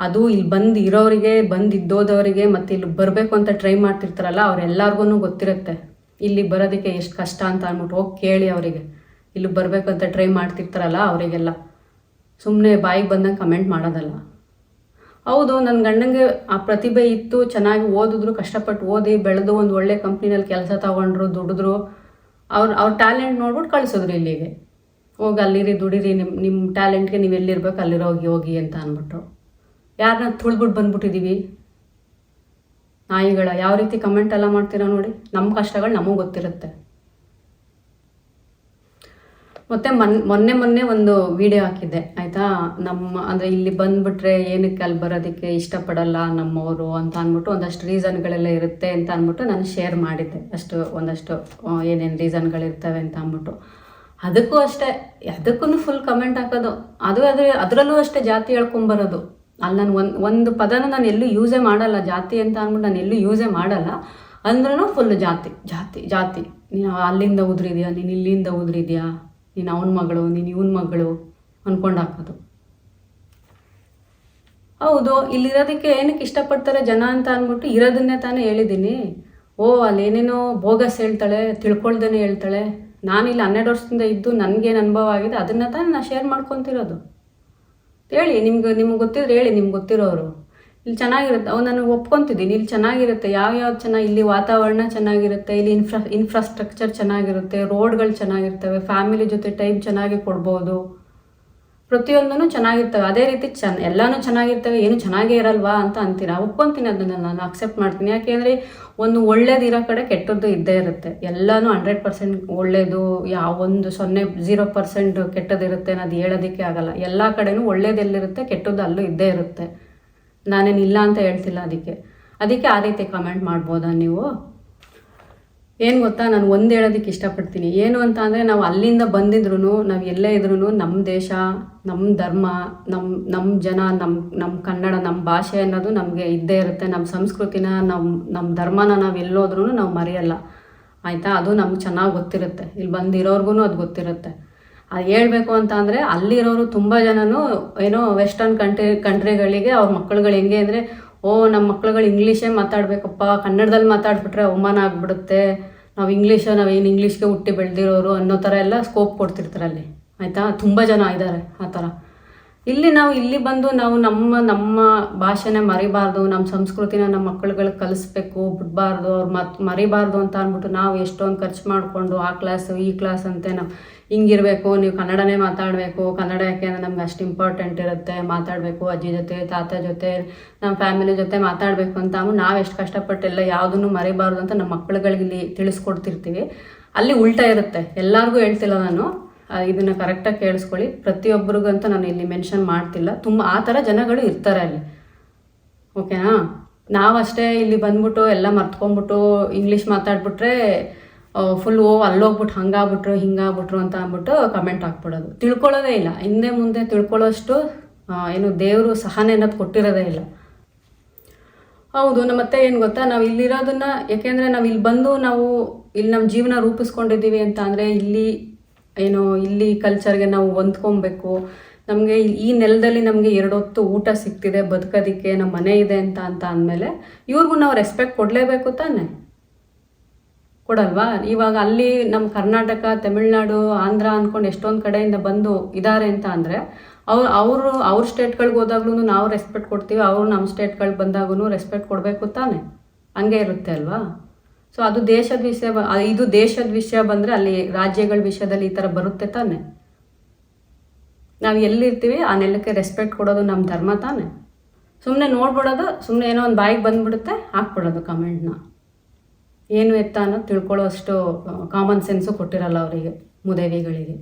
ಅದು ಇಲ್ಲಿ ಬಂದು ಇರೋರಿಗೆ, ಬಂದು ಇದ್ದೋದವರಿಗೆ ಮತ್ತು ಇಲ್ಲಿ ಬರಬೇಕು ಅಂತ ಟ್ರೈ ಮಾಡ್ತಿರ್ತಾರಲ್ಲ ಅವ್ರೆಲ್ಲರಿಗೂ ಗೊತ್ತಿರುತ್ತೆ. ಇಲ್ಲಿ ಬರೋದಕ್ಕೆ ಎಷ್ಟು ಕಷ್ಟ ಅಂತ ಅಂದ್ಬಿಟ್ಟು ಹೋಗಿ ಕೇಳಿ ಅವರಿಗೆ. ಇಲ್ಲಿ ಬರಬೇಕು ಅಂತ ಟ್ರೈ ಮಾಡ್ತಿರ್ತಾರಲ್ಲ ಅವರಿಗೆಲ್ಲ. ಸುಮ್ಮನೆ ಬಾಯಿಗೆ ಬಂದಂಗೆ ಕಮೆಂಟ್ ಮಾಡೋದಲ್ಲ. ಹೌದು ನನ್ನ ಗಂಡಂಗೆ ಆ ಪ್ರತಿಭೆ ಇತ್ತು, ಚೆನ್ನಾಗಿ ಓದಿದ್ರು, ಕಷ್ಟಪಟ್ಟು ಓದಿ, ಬೆಳೆದು ಒಂದು ಒಳ್ಳೆ ಕಂಪ್ನಿನಲ್ಲಿ ಕೆಲಸ ತಗೊಂಡ್ರು, ದುಡಿದ್ರು. ಅವ್ರು, ಅವ್ರ ಟ್ಯಾಲೆಂಟ್ ನೋಡ್ಬಿಟ್ಟು ಕಳಿಸಿದ್ರು ಇಲ್ಲಿಗೆ. ಹೋಗಿ ಅಲ್ಲಿರಿ, ದುಡಿರಿ ನಿಮ್ಮ ನಿಮ್ಮ ಟ್ಯಾಲೆಂಟ್ಗೆ ನೀವು ಎಲ್ಲಿರ್ಬೇಕು, ಅಲ್ಲಿರೋ ಹೋಗಿ ಹೋಗಿ ಅಂತ ಅಂದ್ಬಿಟ್ಟು ಯಾರನ್ನ ತುಳಿದ್ಬಿಟ್ಟು ಬಂದ್ಬಿಟ್ಟಿದ್ದೀವಿ ನಾಯಿಗಳ, ಯಾವ ರೀತಿ ಕಮೆಂಟ್ ಎಲ್ಲ ಮಾಡ್ತೀರಾ ನೋಡಿ ನಮ್ಮ ಕಷ್ಟಗಳು ನಮಗೆ ಗೊತ್ತಿರುತ್ತೆ. ಮತ್ತು ಮೊನ್, ಮೊನ್ನೆ ಮೊನ್ನೆ ಒಂದು ವಿಡಿಯೋ ಹಾಕಿದ್ದೆ, ಆಯಿತಾ? ನಮ್ಮ, ಅಂದರೆ ಇಲ್ಲಿ ಬಂದ್ಬಿಟ್ರೆ ಏನಕ್ಕೆ ಅಲ್ಲಿ ಬರೋದಕ್ಕೆ ಇಷ್ಟಪಡಲ್ಲ ನಮ್ಮವರು ಅಂತ ಅಂದ್ಬಿಟ್ಟು ಒಂದಷ್ಟು ರೀಸನ್ಗಳೆಲ್ಲ ಇರುತ್ತೆ ಅಂತ ಅಂದ್ಬಿಟ್ಟು ನಾನು ಶೇರ್ ಮಾಡಿದ್ದೆ. ಅಷ್ಟು, ಒಂದಷ್ಟು ಏನೇನು ರೀಸನ್ಗಳಿರ್ತವೆ ಅಂತ ಅಂದ್ಬಿಟ್ಟು. ಅದಕ್ಕೂ ಅಷ್ಟೇ ಅದಕ್ಕೂ ಫುಲ್ ಕಮೆಂಟ್ ಹಾಕೋದು. ಅದು ಅದ್ರ ಅದರಲ್ಲೂ ಅಷ್ಟೇ ಜಾತಿ ಹೇಳ್ಕೊಂಬರೋದು. ಅಲ್ಲಿ ನಾನು ಒಂದು ಒಂದು ಪದನ ನಾನು ಎಲ್ಲೂ ಯೂಸೇ ಮಾಡಲ್ಲ, ಜಾತಿ ಅಂತ ಅಂದ್ಬಿಟ್ಟು ನಾನು ಎಲ್ಲೂ ಯೂಸೇ ಮಾಡಲ್ಲ. ಅಂದ್ರೂ ಫುಲ್ ಜಾತಿ ಜಾತಿ ಜಾತಿ. ನೀನು ಅಲ್ಲಿಂದ ಉದ್ರಿದ್ಯಾ? ನೀನು ಇಲ್ಲಿಂದ ಉದ್ರಿದ್ಯಾ? ನೀನು ಅವನ ಮಗಳು, ನೀನು ಇವನ ಮಗಳು ಅಂದ್ಕೊಂಡು ಹಾಕೋದು. ಹೌದು, ಇಲ್ಲಿರೋದಕ್ಕೆ ಏನಕ್ಕೆ ಇಷ್ಟಪಡ್ತಾರೆ ಜನ ಅಂತ ಅಂದ್ಬಿಟ್ಟು ಇರೋದನ್ನೇ ತಾನೇ ಹೇಳಿದ್ದೀನಿ. ಓ ಅಲ್ಲಿ ಏನೇನೋ ಬೋಗಸ್ ಹೇಳ್ತಾಳೆ ತಿಳ್ಕೊಳ್ದೇ ಹೇಳ್ತಾಳೆ. ನಾನು ಇಲ್ಲಿ ಹನ್ನೆರಡು ವರ್ಷದಿಂದ ಇದ್ದು ನನಗೇನು ಅನುಭವ ಆಗಿದೆ, ಅದನ್ನು ತಾನೇ ನಾನು ಶೇರ್ ಮಾಡ್ಕೊತಿರೋದು. ಹೇಳಿ, ನಿಮ್ಗೆ ನಿಮ್ಗೆ ಗೊತ್ತಿದ್ರೆ ಹೇಳಿ, ನಿಮ್ಗೆ ಗೊತ್ತಿರೋರು. ಇಲ್ಲಿ ಚೆನ್ನಾಗಿರುತ್ತೆ. ಅವು ನನಗೆ ಒಪ್ಕೊತಿದ್ದೀನಿ. ಇಲ್ಲಿ ಚೆನ್ನಾಗಿರುತ್ತೆ. ಯಾವ ಯಾವ ಚೆನ್ನಾಗಿ ಇಲ್ಲಿ ವಾತಾವರಣ ಚೆನ್ನಾಗಿರುತ್ತೆ, ಇಲ್ಲಿ ಇನ್ಫ್ರಾ ಇನ್ಫ್ರಾಸ್ಟ್ರಕ್ಚರ್ ಚೆನ್ನಾಗಿರುತ್ತೆ ರೋಡ್ಗಳು ಚೆನ್ನಾಗಿರ್ತವೆ ಫ್ಯಾಮಿಲಿ ಜೊತೆ ಟೈಮ್ ಚೆನ್ನಾಗಿ ಕೊಡ್ಬೋದು. ಪ್ರತಿಯೊಂದೂ ಚೆನ್ನಾಗಿರ್ತವೆ. ಅದೇ ರೀತಿ ಚೆನ್ನ ಎಲ್ಲನೂ ಚೆನ್ನಾಗಿರ್ತವೆ. ಏನು ಚೆನ್ನಾಗೇ ಇರಲ್ವಾ ಅಂತ ಅಂತೀರಾ? ಒಪ್ಕೊತೀನಿ ಅದನ್ನು ನಾನು. ಅಕ್ಸೆಪ್ಟ್ ಮಾಡ್ತೀನಿ. ಯಾಕೆಂದರೆ ಒಂದು ಒಳ್ಳೇದಿರೋ ಕಡೆ ಕೆಟ್ಟದ್ದು ಇದ್ದೇ ಇರುತ್ತೆ. ಎಲ್ಲನೂ ಹಂಡ್ರೆಡ್ ಪರ್ಸೆಂಟ್ ಒಳ್ಳೇದು ಯಾವೊಂದು ಸೊನ್ನೆ ಜೀರೋ ಪರ್ಸೆಂಟ್ ಕೆಟ್ಟದಿರುತ್ತೆ ಅನ್ನೋದು ಹೇಳೋದಕ್ಕೆ ಆಗಲ್ಲ. ಎಲ್ಲ ಕಡೆಯೂ ಒಳ್ಳೇದೆಲ್ಲಿರುತ್ತೆ ಕೆಟ್ಟದ್ದು ಅಲ್ಲೂ ಇದ್ದೇ ಇರುತ್ತೆ. ನಾನೇನು ಇಲ್ಲ ಅಂತ ಹೇಳ್ತಿಲ್ಲ ಅದಕ್ಕೆ. ಅದಕ್ಕೆ ಆ ರೀತಿ ಕಮೆಂಟ್ ಮಾಡ್ಬೋದಾ ನೀವು? ಏನು ಗೊತ್ತಾ? ನಾನು ಒಂದು ಹೇಳೋದಕ್ಕೆ ಇಷ್ಟಪಡ್ತೀನಿ. ಏನು ಅಂತ ಅಂದರೆ ನಾವು ಅಲ್ಲಿಂದ ಬಂದಿದ್ರು ನಾವು ಎಲ್ಲೇ ಇದ್ರೂ ನಮ್ಮ ದೇಶ ನಮ್ಮ ಧರ್ಮ ನಮ್ಮ ನಮ್ಮ ಜನ ನಮ್ಮ ನಮ್ಮ ಕನ್ನಡ ನಮ್ಮ ಭಾಷೆ ಅನ್ನೋದು ನಮಗೆ ಇದ್ದೇ ಇರುತ್ತೆ. ನಮ್ಮ ಸಂಸ್ಕೃತಿನ ನಮ್ಮ ನಮ್ಮ ಧರ್ಮನ ನಾವು ಎಲ್ಲೋದ್ರೂ ನಾವು ಮರೆಯಲ್ಲ. ಆಯಿತಾ? ಅದು ನಮ್ಗೆ ಚೆನ್ನಾಗಿ ಗೊತ್ತಿರುತ್ತೆ. ಇಲ್ಲಿ ಬಂದಿರೋರ್ಗು ಅದು ಗೊತ್ತಿರುತ್ತೆ. ಅದು ಹೇಳಬೇಕು ಅಂತ ಅಂದರೆ ಅಲ್ಲಿರೋರು ತುಂಬ ಜನನು ಏನೋ ವೆಸ್ಟರ್ನ್ ಕಂಟ್ರಿ ಕಂಟ್ರಿಗಳಿಗೆ ಅವ್ರ ಮಕ್ಕಳುಗಳು ಹೆಂಗೆ ಅಂದರೆ, ಓ ನಮ್ಮ ಮಕ್ಳುಗಳು ಇಂಗ್ಲೀಷೇ ಮಾತಾಡಬೇಕಪ್ಪ ಕನ್ನಡದಲ್ಲಿ ಮಾತಾಡ್ಬಿಟ್ರೆ ಅವಮಾನ ಆಗಿಬಿಡುತ್ತೆ, ನಾವು ಇಂಗ್ಲೀಷ ಏನು ಇಂಗ್ಲೀಷ್ಗೆ ಹುಟ್ಟಿ ಬೆಳೆದಿರೋರು ಅನ್ನೋ ಥರ ಎಲ್ಲ ಸ್ಕೋಪ್ ಕೊಡ್ತಿರ್ತಾರೆ ಅಲ್ಲಿ, ಆಯಿತಾ? ತುಂಬ ಜನ ಇದ್ದಾರೆ ಆ ಥರ ಇಲ್ಲಿ ನಾವು ಇಲ್ಲಿ ಬಂದು ನಾವು ನಮ್ಮ ನಮ್ಮ ಭಾಷೆನೇ ಮರಿಬಾರ್ದು ನಮ್ಮ ಸಂಸ್ಕೃತಿನ ನಮ್ಮ ಮಕ್ಕಳುಗಳಿಗೆ ಕಲಿಸ್ಬೇಕು, ಬಿಡಬಾರ್ದು, ಅವ್ರು ಮತ್ ಮರಿಬಾರ್ದು ಅಂತ ಅಂದ್ಬಿಟ್ಟು ನಾವು ಎಷ್ಟೊಂದು ಖರ್ಚು ಮಾಡಿಕೊಂಡು ಆ ಕ್ಲಾಸು ಈ ಕ್ಲಾಸ್ ಅಂತೆ ನಾವು ಹಿಂಗಿರಬೇಕು, ನೀವು ಕನ್ನಡನೇ ಮಾತಾಡಬೇಕು. ಕನ್ನಡ ಯಾಕೆ ಅಂದರೆ ನಮ್ಗೆ ಅಷ್ಟು ಇಂಪಾರ್ಟೆಂಟ್ ಇರುತ್ತೆ. ಮಾತಾಡಬೇಕು, ಅಜ್ಜಿ ಜೊತೆ, ತಾತ ಜೊತೆ ನಮ್ಮ ಫ್ಯಾಮಿಲಿ ಜೊತೆ ಮಾತಾಡಬೇಕು ಅಂತ ನಾವು ಎಷ್ಟು ಕಷ್ಟಪಟ್ಟೆಲ್ಲ, ಯಾವುದನ್ನು ಮರಿಬಾರ್ದು ಅಂತ ನಮ್ಮ ಮಕ್ಕಳುಗಳಿಗೆ ಇಲ್ಲಿ ತಿಳಿಸ್ಕೊಡ್ತಿರ್ತೀವಿ. ಅಲ್ಲಿ ಉಲ್ಟಾ ಇರುತ್ತೆ. ಎಲ್ಲರಿಗೂ ಹೇಳ್ತಿಲ್ಲ ನಾನು. ಇದನ್ನು ಕರೆಕ್ಟಾಗಿ ಕೇಳಿಸ್ಕೊಳ್ಳಿ. ಪ್ರತಿಯೊಬ್ಬರಿಗಂತೂ ನಾನು ಇಲ್ಲಿ ಮೆನ್ಷನ್ ಮಾಡ್ತಿಲ್ಲ. ತುಂಬ, ಆ ಥರ ಜನಗಳು ಇರ್ತಾರೆ ಅಲ್ಲಿ. ಓಕೆನಾ ನಾವಷ್ಟೇ ಇಲ್ಲಿ ಬಂದ್ಬಿಟ್ಟು ಎಲ್ಲ ಮರ್ತ್ಕೊಂಬಿಟ್ಟು ಇಂಗ್ಲೀಷ್ ಮಾತಾಡ್ಬಿಟ್ರೆ ಫುಲ್ ಓ ಅಲ್ಲೋಗ್ಬಿಟ್ಟು ಹಂಗಾಗ್ಬಿಟ್ರು, ಹಿಂಗಾಗ್ಬಿಟ್ರು ಅಂತ ಅಂದ್ಬಿಟ್ಟು ಕಮೆಂಟ್ ಹಾಕ್ಬಿಡೋದು. ತಿಳ್ಕೊಳ್ಳೋದೇ ಇಲ್ಲ. ಹಿಂದೆ ಮುಂದೆ ತಿಳ್ಕೊಳ್ಳೋಷ್ಟು ಏನು ದೇವರು ಸಹನೆ ಅನ್ನೋದು ಕೊಟ್ಟಿರೋದೇ ಇಲ್ಲ. ಹೌದು ನಮ್ಮ ಮತ್ತೆ ಏನು ಗೊತ್ತಾ? ನಾವು ಇಲ್ಲಿರೋದನ್ನ, ಯಾಕೆಂದರೆ ನಾವು ಇಲ್ಲಿ ಬಂದು ನಾವು ಇಲ್ಲಿ ನಮ್ಮ ಜೀವನ ರೂಪಿಸ್ಕೊಂಡಿದ್ದೀವಿ ಅಂತ ಅಂದರೆ ಇಲ್ಲಿ, ಏನು, ಇಲ್ಲಿ ಕಲ್ಚರ್ಗೆ ನಾವು ಹೊಂದ್ಕೊಬೇಕು. ನಮಗೆ ಈ ನೆಲದಲ್ಲಿ ನಮಗೆ ಎರಡೊತ್ತು ಊಟ ಸಿಗ್ತಿದೆ, ಬದುಕೋದಕ್ಕೆ ನಮ್ಮ ಮನೆ ಇದೆ ಅಂತ ಅಂತ ಅಂದಮೇಲೆ ಇವ್ರಿಗೂ ನಾವು ರೆಸ್ಪೆಕ್ಟ್ ಕೊಡಲೇಬೇಕು ತಾನೆ. ಕೊಡಲ್ವಾ? ಇವಾಗ ಅಲ್ಲಿ ನಮ್ಮ ಕರ್ನಾಟಕ, ತಮಿಳ್ನಾಡು, ಆಂಧ್ರ ಅಂದ್ಕೊಂಡು ಎಷ್ಟೊಂದು ಕಡೆಯಿಂದ ಬಂದು ಇದ್ದಾರೆ ಅಂತ ಅಂದರೆ, ಅವ್ರು, ಅವರು, ಅವ್ರ ಸ್ಟೇಟ್ಗಳಿಗೆ ಹೋದಾಗ್ಲೂ ನಾವು ರೆಸ್ಪೆಕ್ಟ್ ಕೊಡ್ತೀವಿ, ಅವರು ನಮ್ಮ ಸ್ಟೇಟ್ಗಳಿಗೆ ಬಂದಾಗೂ ರೆಸ್ಪೆಕ್ಟ್ ಕೊಡಬೇಕು ತಾನೆ. ಹಂಗೆ ಇರುತ್ತೆ ಅಲ್ವಾ? ಸೊ ಅದು ದೇಶದ ವಿಷಯ ಇದು ದೇಶದ ವಿಷಯ ಬಂದರೆ ಅಲ್ಲಿ ರಾಜ್ಯಗಳ ವಿಷಯದಲ್ಲಿ ಈ ಥರ ಬರುತ್ತೆ ತಾನೆ. ನಾವು ಎಲ್ಲಿರ್ತೀವಿ, ಆ ನೆಲಕ್ಕೆ ರೆಸ್ಪೆಕ್ಟ್ ಕೊಡೋದು ನಮ್ಮ ಧರ್ಮ ತಾನೆ. ಸುಮ್ಮನೆ ನೋಡ್ಬಿಡೋದು ಸುಮ್ಮನೆ ಏನೋ ಒಂದು ಬಾಯಿಗೆ ಬಂದ್ಬಿಡುತ್ತೆ, ಹಾಕ್ಬಿಡೋದು ಕಮೆಂಟ್ನ ಏನು ಎತ್ತ ಅನ್ನೋದು ತಿಳ್ಕೊಳ್ಳೋ ಅಷ್ಟು ಕಾಮನ್ ಸೆನ್ಸು ಕೊಟ್ಟಿರಲ್ಲ ಅವರಿಗೆ, ಮುದೇವಿಗಳಿಗೆ.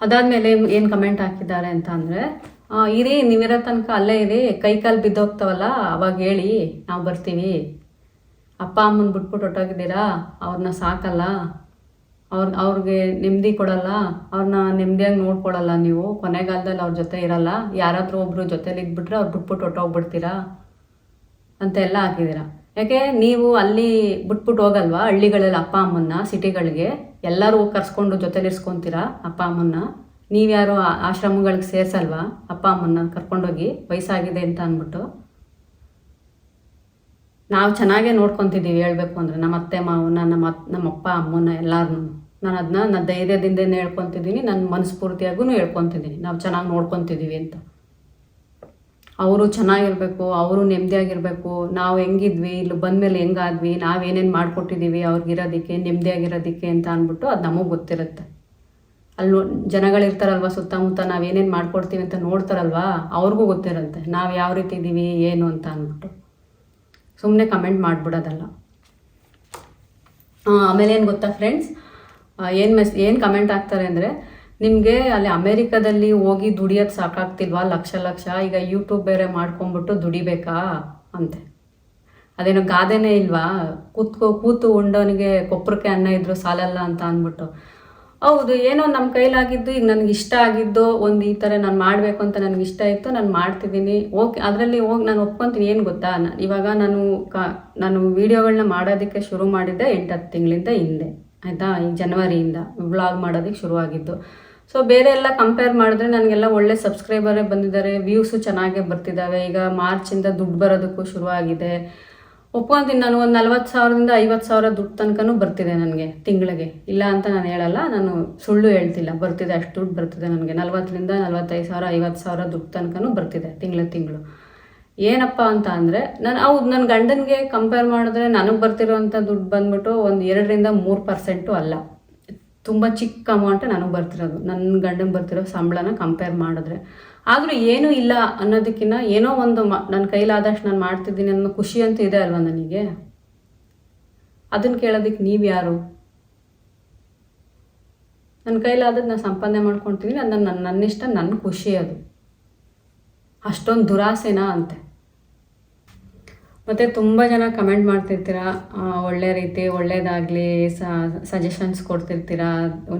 ಅದಾದಮೇಲೆ ಏನು ಕಮೆಂಟ್ ಹಾಕಿದ್ದಾರೆ ಅಂತ ಅಂದರೆ ಇರಿ, ನೀವಿರೋ ತನಕ ಅಲ್ಲೇ ಇರಿ, ಕೈ ಕಾಲು ಬಿದ್ದೋಗ್ತಾವಲ್ಲ, ಅವಾಗ ಹೇಳಿ, ನಾವು ಬರ್ತೀವಿ. ಅಪ್ಪ ಅಮ್ಮನ ಬಿಟ್ಬಿಟ್ಟು ಹೊಟ್ಟೋಗಿದ್ದೀರಾ ಅವ್ರನ್ನ ಸಾಕಲ್ಲ. ಅವ್ರ, ಅವ್ರಿಗೆ ನೆಮ್ಮದಿ ಕೊಡಲ್ಲ. ಅವ್ರನ್ನ ನೆಮ್ಮದಿಯಾಗಿ ನೋಡ್ಕೊಳಲ್ಲ ನೀವು. ಕೊನೆಗಾಲದಲ್ಲಿ ಅವ್ರ ಜೊತೆ ಇರಲ್ಲ. ಯಾರಾದರೂ ಒಬ್ಬರು ಜೊತೇಲಿ ಇದ್ಬಿಟ್ರೆ ಅವ್ರು ಬಿಟ್ಬಿಟ್ಟು ಹೊಟ್ಟೋಗ್ಬಿಡ್ತೀರಾ ಅಂತೆಲ್ಲ ಹಾಕಿದ್ದೀರಾ. ಯಾಕೆ? ನೀವು ಅಲ್ಲಿ ಬಿಟ್ಬಿಟ್ಟು ಹೋಗಲ್ವಾ? ಹಳ್ಳಿಗಳಲ್ಲಿ ಅಪ್ಪ ಅಮ್ಮನ್ನ, ಸಿಟಿಗಳಿಗೆ? ಎಲ್ಲರೂ ಕರ್ಸ್ಕೊಂಡು ಜೊತೆಲಿರ್ಸ್ಕೊತೀರಾ ಅಪ್ಪ ಅಮ್ಮನ್ನ? ನೀವ್ಯಾರು ಆಶ್ರಮಗಳಿಗೆ ಸೇರ್ಸಲ್ವಾ ಅಪ್ಪ ಅಮ್ಮನ್ನ ಕರ್ಕೊಂಡೋಗಿ? ವಯಸ್ಸಾಗಿದೆ ಅಂತ ಅಂದ್ಬಿಟ್ಟು. ನಾವು ಚೆನ್ನಾಗೇ ನೋಡ್ಕೊತಿದ್ದೀವಿ ಹೇಳ್ಬೇಕು ಅಂದರೆ ನಮ್ಮ ಅತ್ತೆ ಮಾವನ ನಮ್ಮ ನಮ್ಮ ಅಪ್ಪ ಅಮ್ಮನ ಎಲ್ಲರೂ ನಾನು ಅದನ್ನ ನನ್ನ ಧೈರ್ಯದಿಂದ ಹೇಳ್ಕೊತಿದ್ದೀನಿ ನನ್ನ ಮನಸ್ಫೂರ್ತಿಯಾಗೂ ಹೇಳ್ಕೊತಿದ್ದೀನಿ. ನಾವು ಚೆನ್ನಾಗಿ ನೋಡ್ಕೊತಿದ್ದೀವಿ ಅಂತ. ಅವರು ಚೆನ್ನಾಗಿರಬೇಕು, ಅವರು ನೆಮ್ಮದಿಯಾಗಿರಬೇಕು, ನಾವು ಹೆಂಗಿದ್ವಿ, ಇಲ್ಲಿ ಬಂದಮೇಲೆ ಹೆಂಗಾದ್ವಿ, ನಾವೇನೇನು ಮಾಡಿಕೊಟ್ಟಿದ್ದೀವಿ ಅವ್ರಿಗಿರೋದಕ್ಕೆ, ನೆಮ್ಮದಿಯಾಗಿರೋದಕ್ಕೆ ಅಂತ ಅಂದ್ಬಿಟ್ಟು ಅದು ನಮಗೆ ಗೊತ್ತಿರುತ್ತೆ. ಅಲ್ಲಿ ಜನಗಳಿರ್ತಾರಲ್ವ ಸುತ್ತಮುತ್ತ, ನಾವೇನೇನು ಮಾಡ್ಕೊಡ್ತೀವಿ ಅಂತ ನೋಡ್ತಾರಲ್ವಾ, ಅವ್ರಿಗೂ ಗೊತ್ತಿರುತ್ತೆ, ನಾವು ಯಾವ ರೀತಿ ಇದ್ದೀವಿ ಏನು ಅಂತ ಅಂದ್ಬಿಟ್ಟು. ಸುಮ್ಮನೆ ಕಮೆಂಟ್ ಮಾಡಿಬಿಡೋದಲ್ಲ. ಆಮೇಲೆ ಏನು ಗೊತ್ತಾ ಫ್ರೆಂಡ್ಸ್ ಏನು ಮೆಸ್, ಏನು ಕಮೆಂಟ್ ಆಗ್ತಾರೆ ಅಂದರೆ ನಿಮಗೆ ಅಲ್ಲಿ ಅಮೇರಿಕಾದಲ್ಲಿ ಹೋಗಿ ದುಡಿಯೋದು ಸಾಕಾಗ್ತಿಲ್ವಾ? ಲಕ್ಷ ಲಕ್ಷ. ಈಗ ಯೂಟ್ಯೂಬ್ ಬೇರೆ ಮಾಡ್ಕೊಂಬಿಟ್ಟು ದುಡಿಬೇಕಾ? ಅಂತೆ. ಅದೇನೋ ಗಾದೆನೇ ಇಲ್ವಾ? ಕೂತ್ಕೋ ಕೂತು ಉಂಡವನಿಗೆ ಕೊಪ್ಪರಕ್ಕೆ ಅನ್ನ ಇದ್ರು ಸಾಲಲ್ಲ ಅಂತ ಅಂದ್ಬಿಟ್ಟು. ಹೌದು, ಏನೋ ನಮ್ಮ ಕೈಲಾಗಿದ್ದು, ಈಗ ನನಗೆ ಇಷ್ಟ ಆಗಿದ್ದು, ಒಂದು ಈ ಥರ ನಾನು ಮಾಡಬೇಕು ಅಂತ ನನಗೆ ಇಷ್ಟ ಇತ್ತು, ನಾನು ಮಾಡ್ತಿದ್ದೀನಿ. ಓಕೆ, ಅದರಲ್ಲಿ ಹೋಗಿ ನಾನು ಒಪ್ಕೊತೀನಿ, ಏನು ಗೊತ್ತಾ? ಇವಾಗ ನಾನು ಕ ನಾನು ವೀಡಿಯೋಗಳನ್ನ ಮಾಡೋದಕ್ಕೆ ಶುರು ಮಾಡಿದ್ದೆ ಎಂಟು ಹತ್ತು ತಿಂಗಳಿಂದ ಹಿಂದೆ. ಆಯಿತಾ? ಈ ಜನವರಿಯಿಂದ. ವ್ಲಾಗ್ ಮಾಡೋದಕ್ಕೆ ಶುರುವಾಗಿದ್ದು. ಸೊ ಬೇರೆ ಎಲ್ಲ ಕಂಪೇರ್ ಮಾಡಿದ್ರೆ ನನಗೆಲ್ಲ ಒಳ್ಳೆ ಸಬ್ಸ್ಕ್ರೈಬರೇ ಬಂದಿದ್ದಾರೆ ವ್ಯೂಸು ಚೆನ್ನಾಗೇ ಬರ್ತಿದ್ದಾವೆ ಈಗ ಮಾರ್ಚಿಂದ ದುಡ್ಡು ಬರೋದಕ್ಕೂ ಶುರುವಾಗಿದೆ. ಒಪ್ಕೊಂತೀನಿ ನಾನು, ಒಂದು ನಲ್ವತ್ತು ಸಾವಿರದಿಂದ ಐವತ್ತು ಸಾವಿರ ದುಡ್ಡು ತನಕನೂ ಬರ್ತಿದೆ ನನಗೆ ತಿಂಗಳಿಗೆ. ಇಲ್ಲ ಅಂತ ನಾನು ಹೇಳಲ್ಲ, ನಾನು ಸುಳ್ಳು ಹೇಳ್ತಿಲ್ಲ. ಬರ್ತಿದೆ, ಅಷ್ಟು ದುಡ್ಡು ಬರ್ತಿದೆ ನನಗೆ. ನಲ್ವತ್ತರಿಂದ ನಲ್ವತ್ತೈದು ಸಾವಿರ, ಐವತ್ತು ಸಾವಿರ ದುಡ್ಡು ತನಕನೂ ಬರ್ತಿದೆ ತಿಂಗಳ ತಿಂಗಳು. ಏನಪ್ಪ ಅಂತ ಅಂದರೆ, ನಾನು ಹೌದು ನನ್ನ ಗಂಡನಿಗೆ ಕಂಪೇರ್ ಮಾಡಿದ್ರೆ ನನಗೆ ಬರ್ತಿರೋವಂಥ ದುಡ್ಡು ಬಂದ್ಬಿಟ್ಟು ಒಂದು ಎರಡರಿಂದ ಮೂರು ಪರ್ಸೆಂಟು ಅಲ್ಲ. ತುಂಬ ಚಿಕ್ಕ ಅಮೌಂಟ್ ನನಗೆ ಬರ್ತಿರೋದು. ನನ್ನ ಗಂಡನ ಬರ್ತಿರೋ ಸಂಬಳನ ಕಂಪೇರ್ ಮಾಡಿದ್ರೆ. ಆದರೂ ಏನೂ ಇಲ್ಲ ಅನ್ನೋದಕ್ಕಿಂತ ಏನೋ ಒಂದು ನನ್ನ ಕೈಲಾದಷ್ಟು ನಾನು ಮಾಡ್ತಿದ್ದೀನಿ ಅನ್ನೋ ಖುಷಿ ಅಂತ ಇದೆ ಅಲ್ವಾ ನನಗೆ? ಅದನ್ನು ಕೇಳೋದಕ್ಕೆ ನೀವು ಯಾರು? ನನ್ನ ಕೈಲಾದದ್ದು ನಾನು ಸಂಪಾದನೆ ಮಾಡ್ಕೊಳ್ತೀನಿ ಅದು ನನ್ನ ನನ್ನಿಷ್ಟ ನನ್ನ ಖುಷಿ ಅದು. ಅಷ್ಟೊಂದು ದುರಾಸೆನಾ ಅಂತೆ. ಮತ್ತು ತುಂಬ ಜನ ಕಮೆಂಟ್ ಮಾಡ್ತಿರ್ತೀರ ಒಳ್ಳೆ ರೀತಿ ಒಳ್ಳೇದಾಗಲಿ ಸಜೆಷನ್ಸ್ ಕೊಡ್ತಿರ್ತೀರಾ,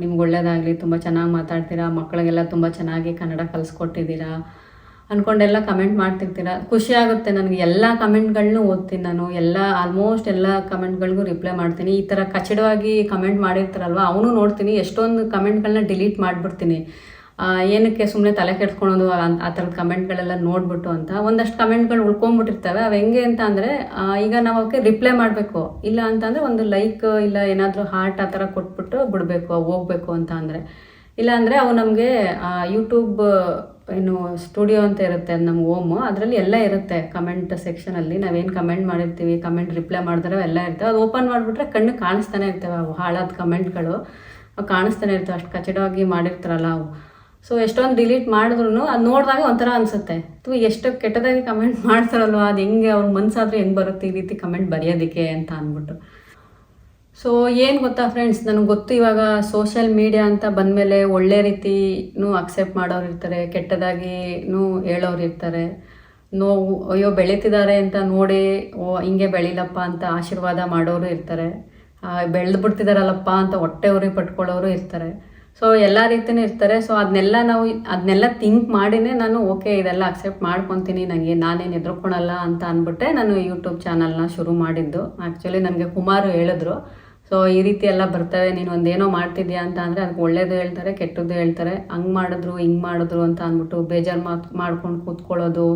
ನಿಮ್ಗೆ ಒಳ್ಳೇದಾಗಲಿ, ತುಂಬ ಚೆನ್ನಾಗಿ ಮಾತಾಡ್ತೀರಾ ಮಕ್ಕಳಿಗೆಲ್ಲ ತುಂಬ ಚೆನ್ನಾಗಿ ಕನ್ನಡ ಕಲಿಸ್ಕೊಟ್ಟಿದ್ದೀರಾ ಅಂದ್ಕೊಂಡೆಲ್ಲ ಕಮೆಂಟ್ ಮಾಡ್ತಿರ್ತೀರ. ಖುಷಿ ಆಗುತ್ತೆ ನನಗೆ, ಎಲ್ಲ ಕಮೆಂಟ್ಗಳನ್ನೂ ಓದ್ತೀನಿ ನಾನು. ಎಲ್ಲ ಆಲ್ಮೋಸ್ಟ್ ಎಲ್ಲ ಕಮೆಂಟ್ಗಳಿಗೂ ರಿಪ್ಲೈ ಮಾಡ್ತೀನಿ. ಈ ಥರ ಕಚಡವಾಗಿ ಕಮೆಂಟ್ ಮಾಡಿರ್ತಾರಲ್ವ, ಅವನು ನೋಡ್ತೀನಿ. ಎಷ್ಟೊಂದು ಕಮೆಂಟ್ಗಳನ್ನ ಡಿಲೀಟ್ ಮಾಡಿಬಿಡ್ತೀನಿ. ಏನಕ್ಕೆ ಸುಮ್ಮನೆ ತಲೆ ಕೆಡ್ಸ್ಕೊಳೋದು, ಆ ಥರದ ಕಮೆಂಟ್ಗಳೆಲ್ಲ ನೋಡ್ಬಿಟ್ಟು ಅಂತ ಒಂದಷ್ಟು ಕಮೆಂಟ್ಗಳು ಉಳ್ಕೊಂಡ್ಬಿಟ್ಟಿರ್ತವೆ ಅವು ಹೆಂಗೆ ಅಂತ ಅಂದರೆ ಈಗ ನಾವು ಅವಕ್ಕೆ ರಿಪ್ಲೈ ಮಾಡಬೇಕು. ಇಲ್ಲ ಅಂತಂದರೆ ಒಂದು ಲೈಕ್, ಇಲ್ಲ ಏನಾದರೂ ಹಾರ್ಟ್ ಆ ಥರ ಕೊಟ್ಬಿಟ್ಟು ಬಿಡಬೇಕು, ಹೋಗ್ಬೇಕು ಅಂತ ಅಂದರೆ. ಇಲ್ಲ ಅಂದರೆ ಅವು ನಮಗೆ ಯೂಟ್ಯೂಬ್ ಏನು ಸ್ಟುಡಿಯೋ ಅಂತ ಇರುತ್ತೆ ನಮ್ಮ ಓಮು, ಅದರಲ್ಲಿ ಎಲ್ಲ ಇರುತ್ತೆ. ಕಮೆಂಟ್ ಸೆಕ್ಷನಲ್ಲಿ ನಾವೇನು ಕಮೆಂಟ್ ಮಾಡಿರ್ತೀವಿ, ಕಮೆಂಟ್ ರಿಪ್ಲೈ ಮಾಡಿದ್ರೆ ಎಲ್ಲ ಇರ್ತವೆ ಅದು ಓಪನ್ ಮಾಡಿಬಿಟ್ರೆ ಕಣ್ಣು ಕಾಣಿಸ್ತಾನೆ ಇರ್ತವೆ ಅವು, ಹಾಳಾದ ಕಮೆಂಟ್ಗಳು. ಕಾಣಿಸ್ತಾನೆ ಇರ್ತವೆ, ಅಷ್ಟು ಕಚಡವಾಗಿ ಮಾಡಿರ್ತಾರಲ್ಲ ಅವು. ಸೊ ಎಷ್ಟೊಂದು ಡಿಲೀಟ್ ಮಾಡಿದ್ರು ಅದು ನೋಡಿದಾಗ ಒಂಥರ ಅನಿಸುತ್ತೆ. ತು ಎಷ್ಟು ಕೆಟ್ಟದಾಗಿ ಕಮೆಂಟ್ ಮಾಡ್ತಾರಲ್ವ, ಅದು ಹೆಂಗೆ ಅವ್ರ ಮನ್ಸಾದ್ರೆ ಹೆಂಗೆ ಬರುತ್ತೆ ಈ ರೀತಿ ಕಮೆಂಟ್ ಬರೆಯೋದಕ್ಕೆ ಅಂತ ಅಂದ್ಬಿಟ್ಟು. ಸೊ ಏನು ಗೊತ್ತಾ ಫ್ರೆಂಡ್ಸ್ ನನಗೆ ಗೊತ್ತು ಇವಾಗ ಸೋಷಿಯಲ್ ಮೀಡಿಯಾ ಅಂತ ಬಂದಮೇಲೆ ಒಳ್ಳೆ ರೀತಿನೂ ಅಕ್ಸೆಪ್ಟ್ ಮಾಡೋರು ಇರ್ತಾರೆ, ಕೆಟ್ಟದಾಗಿನೂ ಹೇಳೋರು ಇರ್ತಾರೆ. ನೋವು, ಅಯ್ಯೋ, ಬೆಳೀತಿದ್ದಾರೆ ಅಂತ ನೋಡಿ, ಓ, ಹಿಂಗೆ ಬೆಳಿಲಪ್ಪ ಅಂತ ಆಶೀರ್ವಾದ ಮಾಡೋರು ಇರ್ತಾರೆ. ಬೆಳೆದು ಬಿಡ್ತಿದಾರಲ್ಲಪ್ಪ ಅಂತ ಹೊಟ್ಟೆ ಉರಿ ಪಟ್ಕೊಳ್ಳೋರು ಇರ್ತಾರೆ. ಸೊ ಎಲ್ಲ ರೀತಿಯೂ ಇರ್ತಾರೆ. ಸೊ ಅದನ್ನೆಲ್ಲ ನಾವು ಅದನ್ನೆಲ್ಲ ಥಿಂಕ್ ಮಾಡಿನೇ ನಾನು ಓಕೆ ಇದೆಲ್ಲ ಅಕ್ಸೆಪ್ಟ್ ಮಾಡ್ಕೊತೀನಿ. ನನಗೆ ನಾನೇನು ಎದುರ್ಕೊಳಲ್ಲ ಅಂತ ಅಂದ್ಬಿಟ್ಟೆ ನಾನು ಯೂಟ್ಯೂಬ್ ಚಾನಲ್ನ ಶುರು ಮಾಡಿದ್ದು. ಆ್ಯಕ್ಚುಲಿ ನನಗೆ ಕುಮಾರು ಹೇಳಿದ್ರು. ಸೊ ಈ ರೀತಿ ಎಲ್ಲ ಬರ್ತವೆ. ನೀನು ಒಂದೇನೋ ಮಾಡ್ತಿದ್ಯಾ ಅಂತ ಅಂದರೆ, ಅದಕ್ಕೆ ಒಳ್ಳೇದು ಹೇಳ್ತಾರೆ, ಕೆಟ್ಟದ್ದು ಹೇಳ್ತಾರೆ. ಹಂಗೆ ಮಾಡಿದ್ರು, ಹಿಂಗೆ ಮಾಡಿದ್ರು ಅಂತ ಅಂದ್ಬಿಟ್ಟು ಬೇಜಾರು ಮಾತು, ಮಾಡ್ಕೊಂಡು ಕೂತ್ಕೊಳ್ಳೋದು,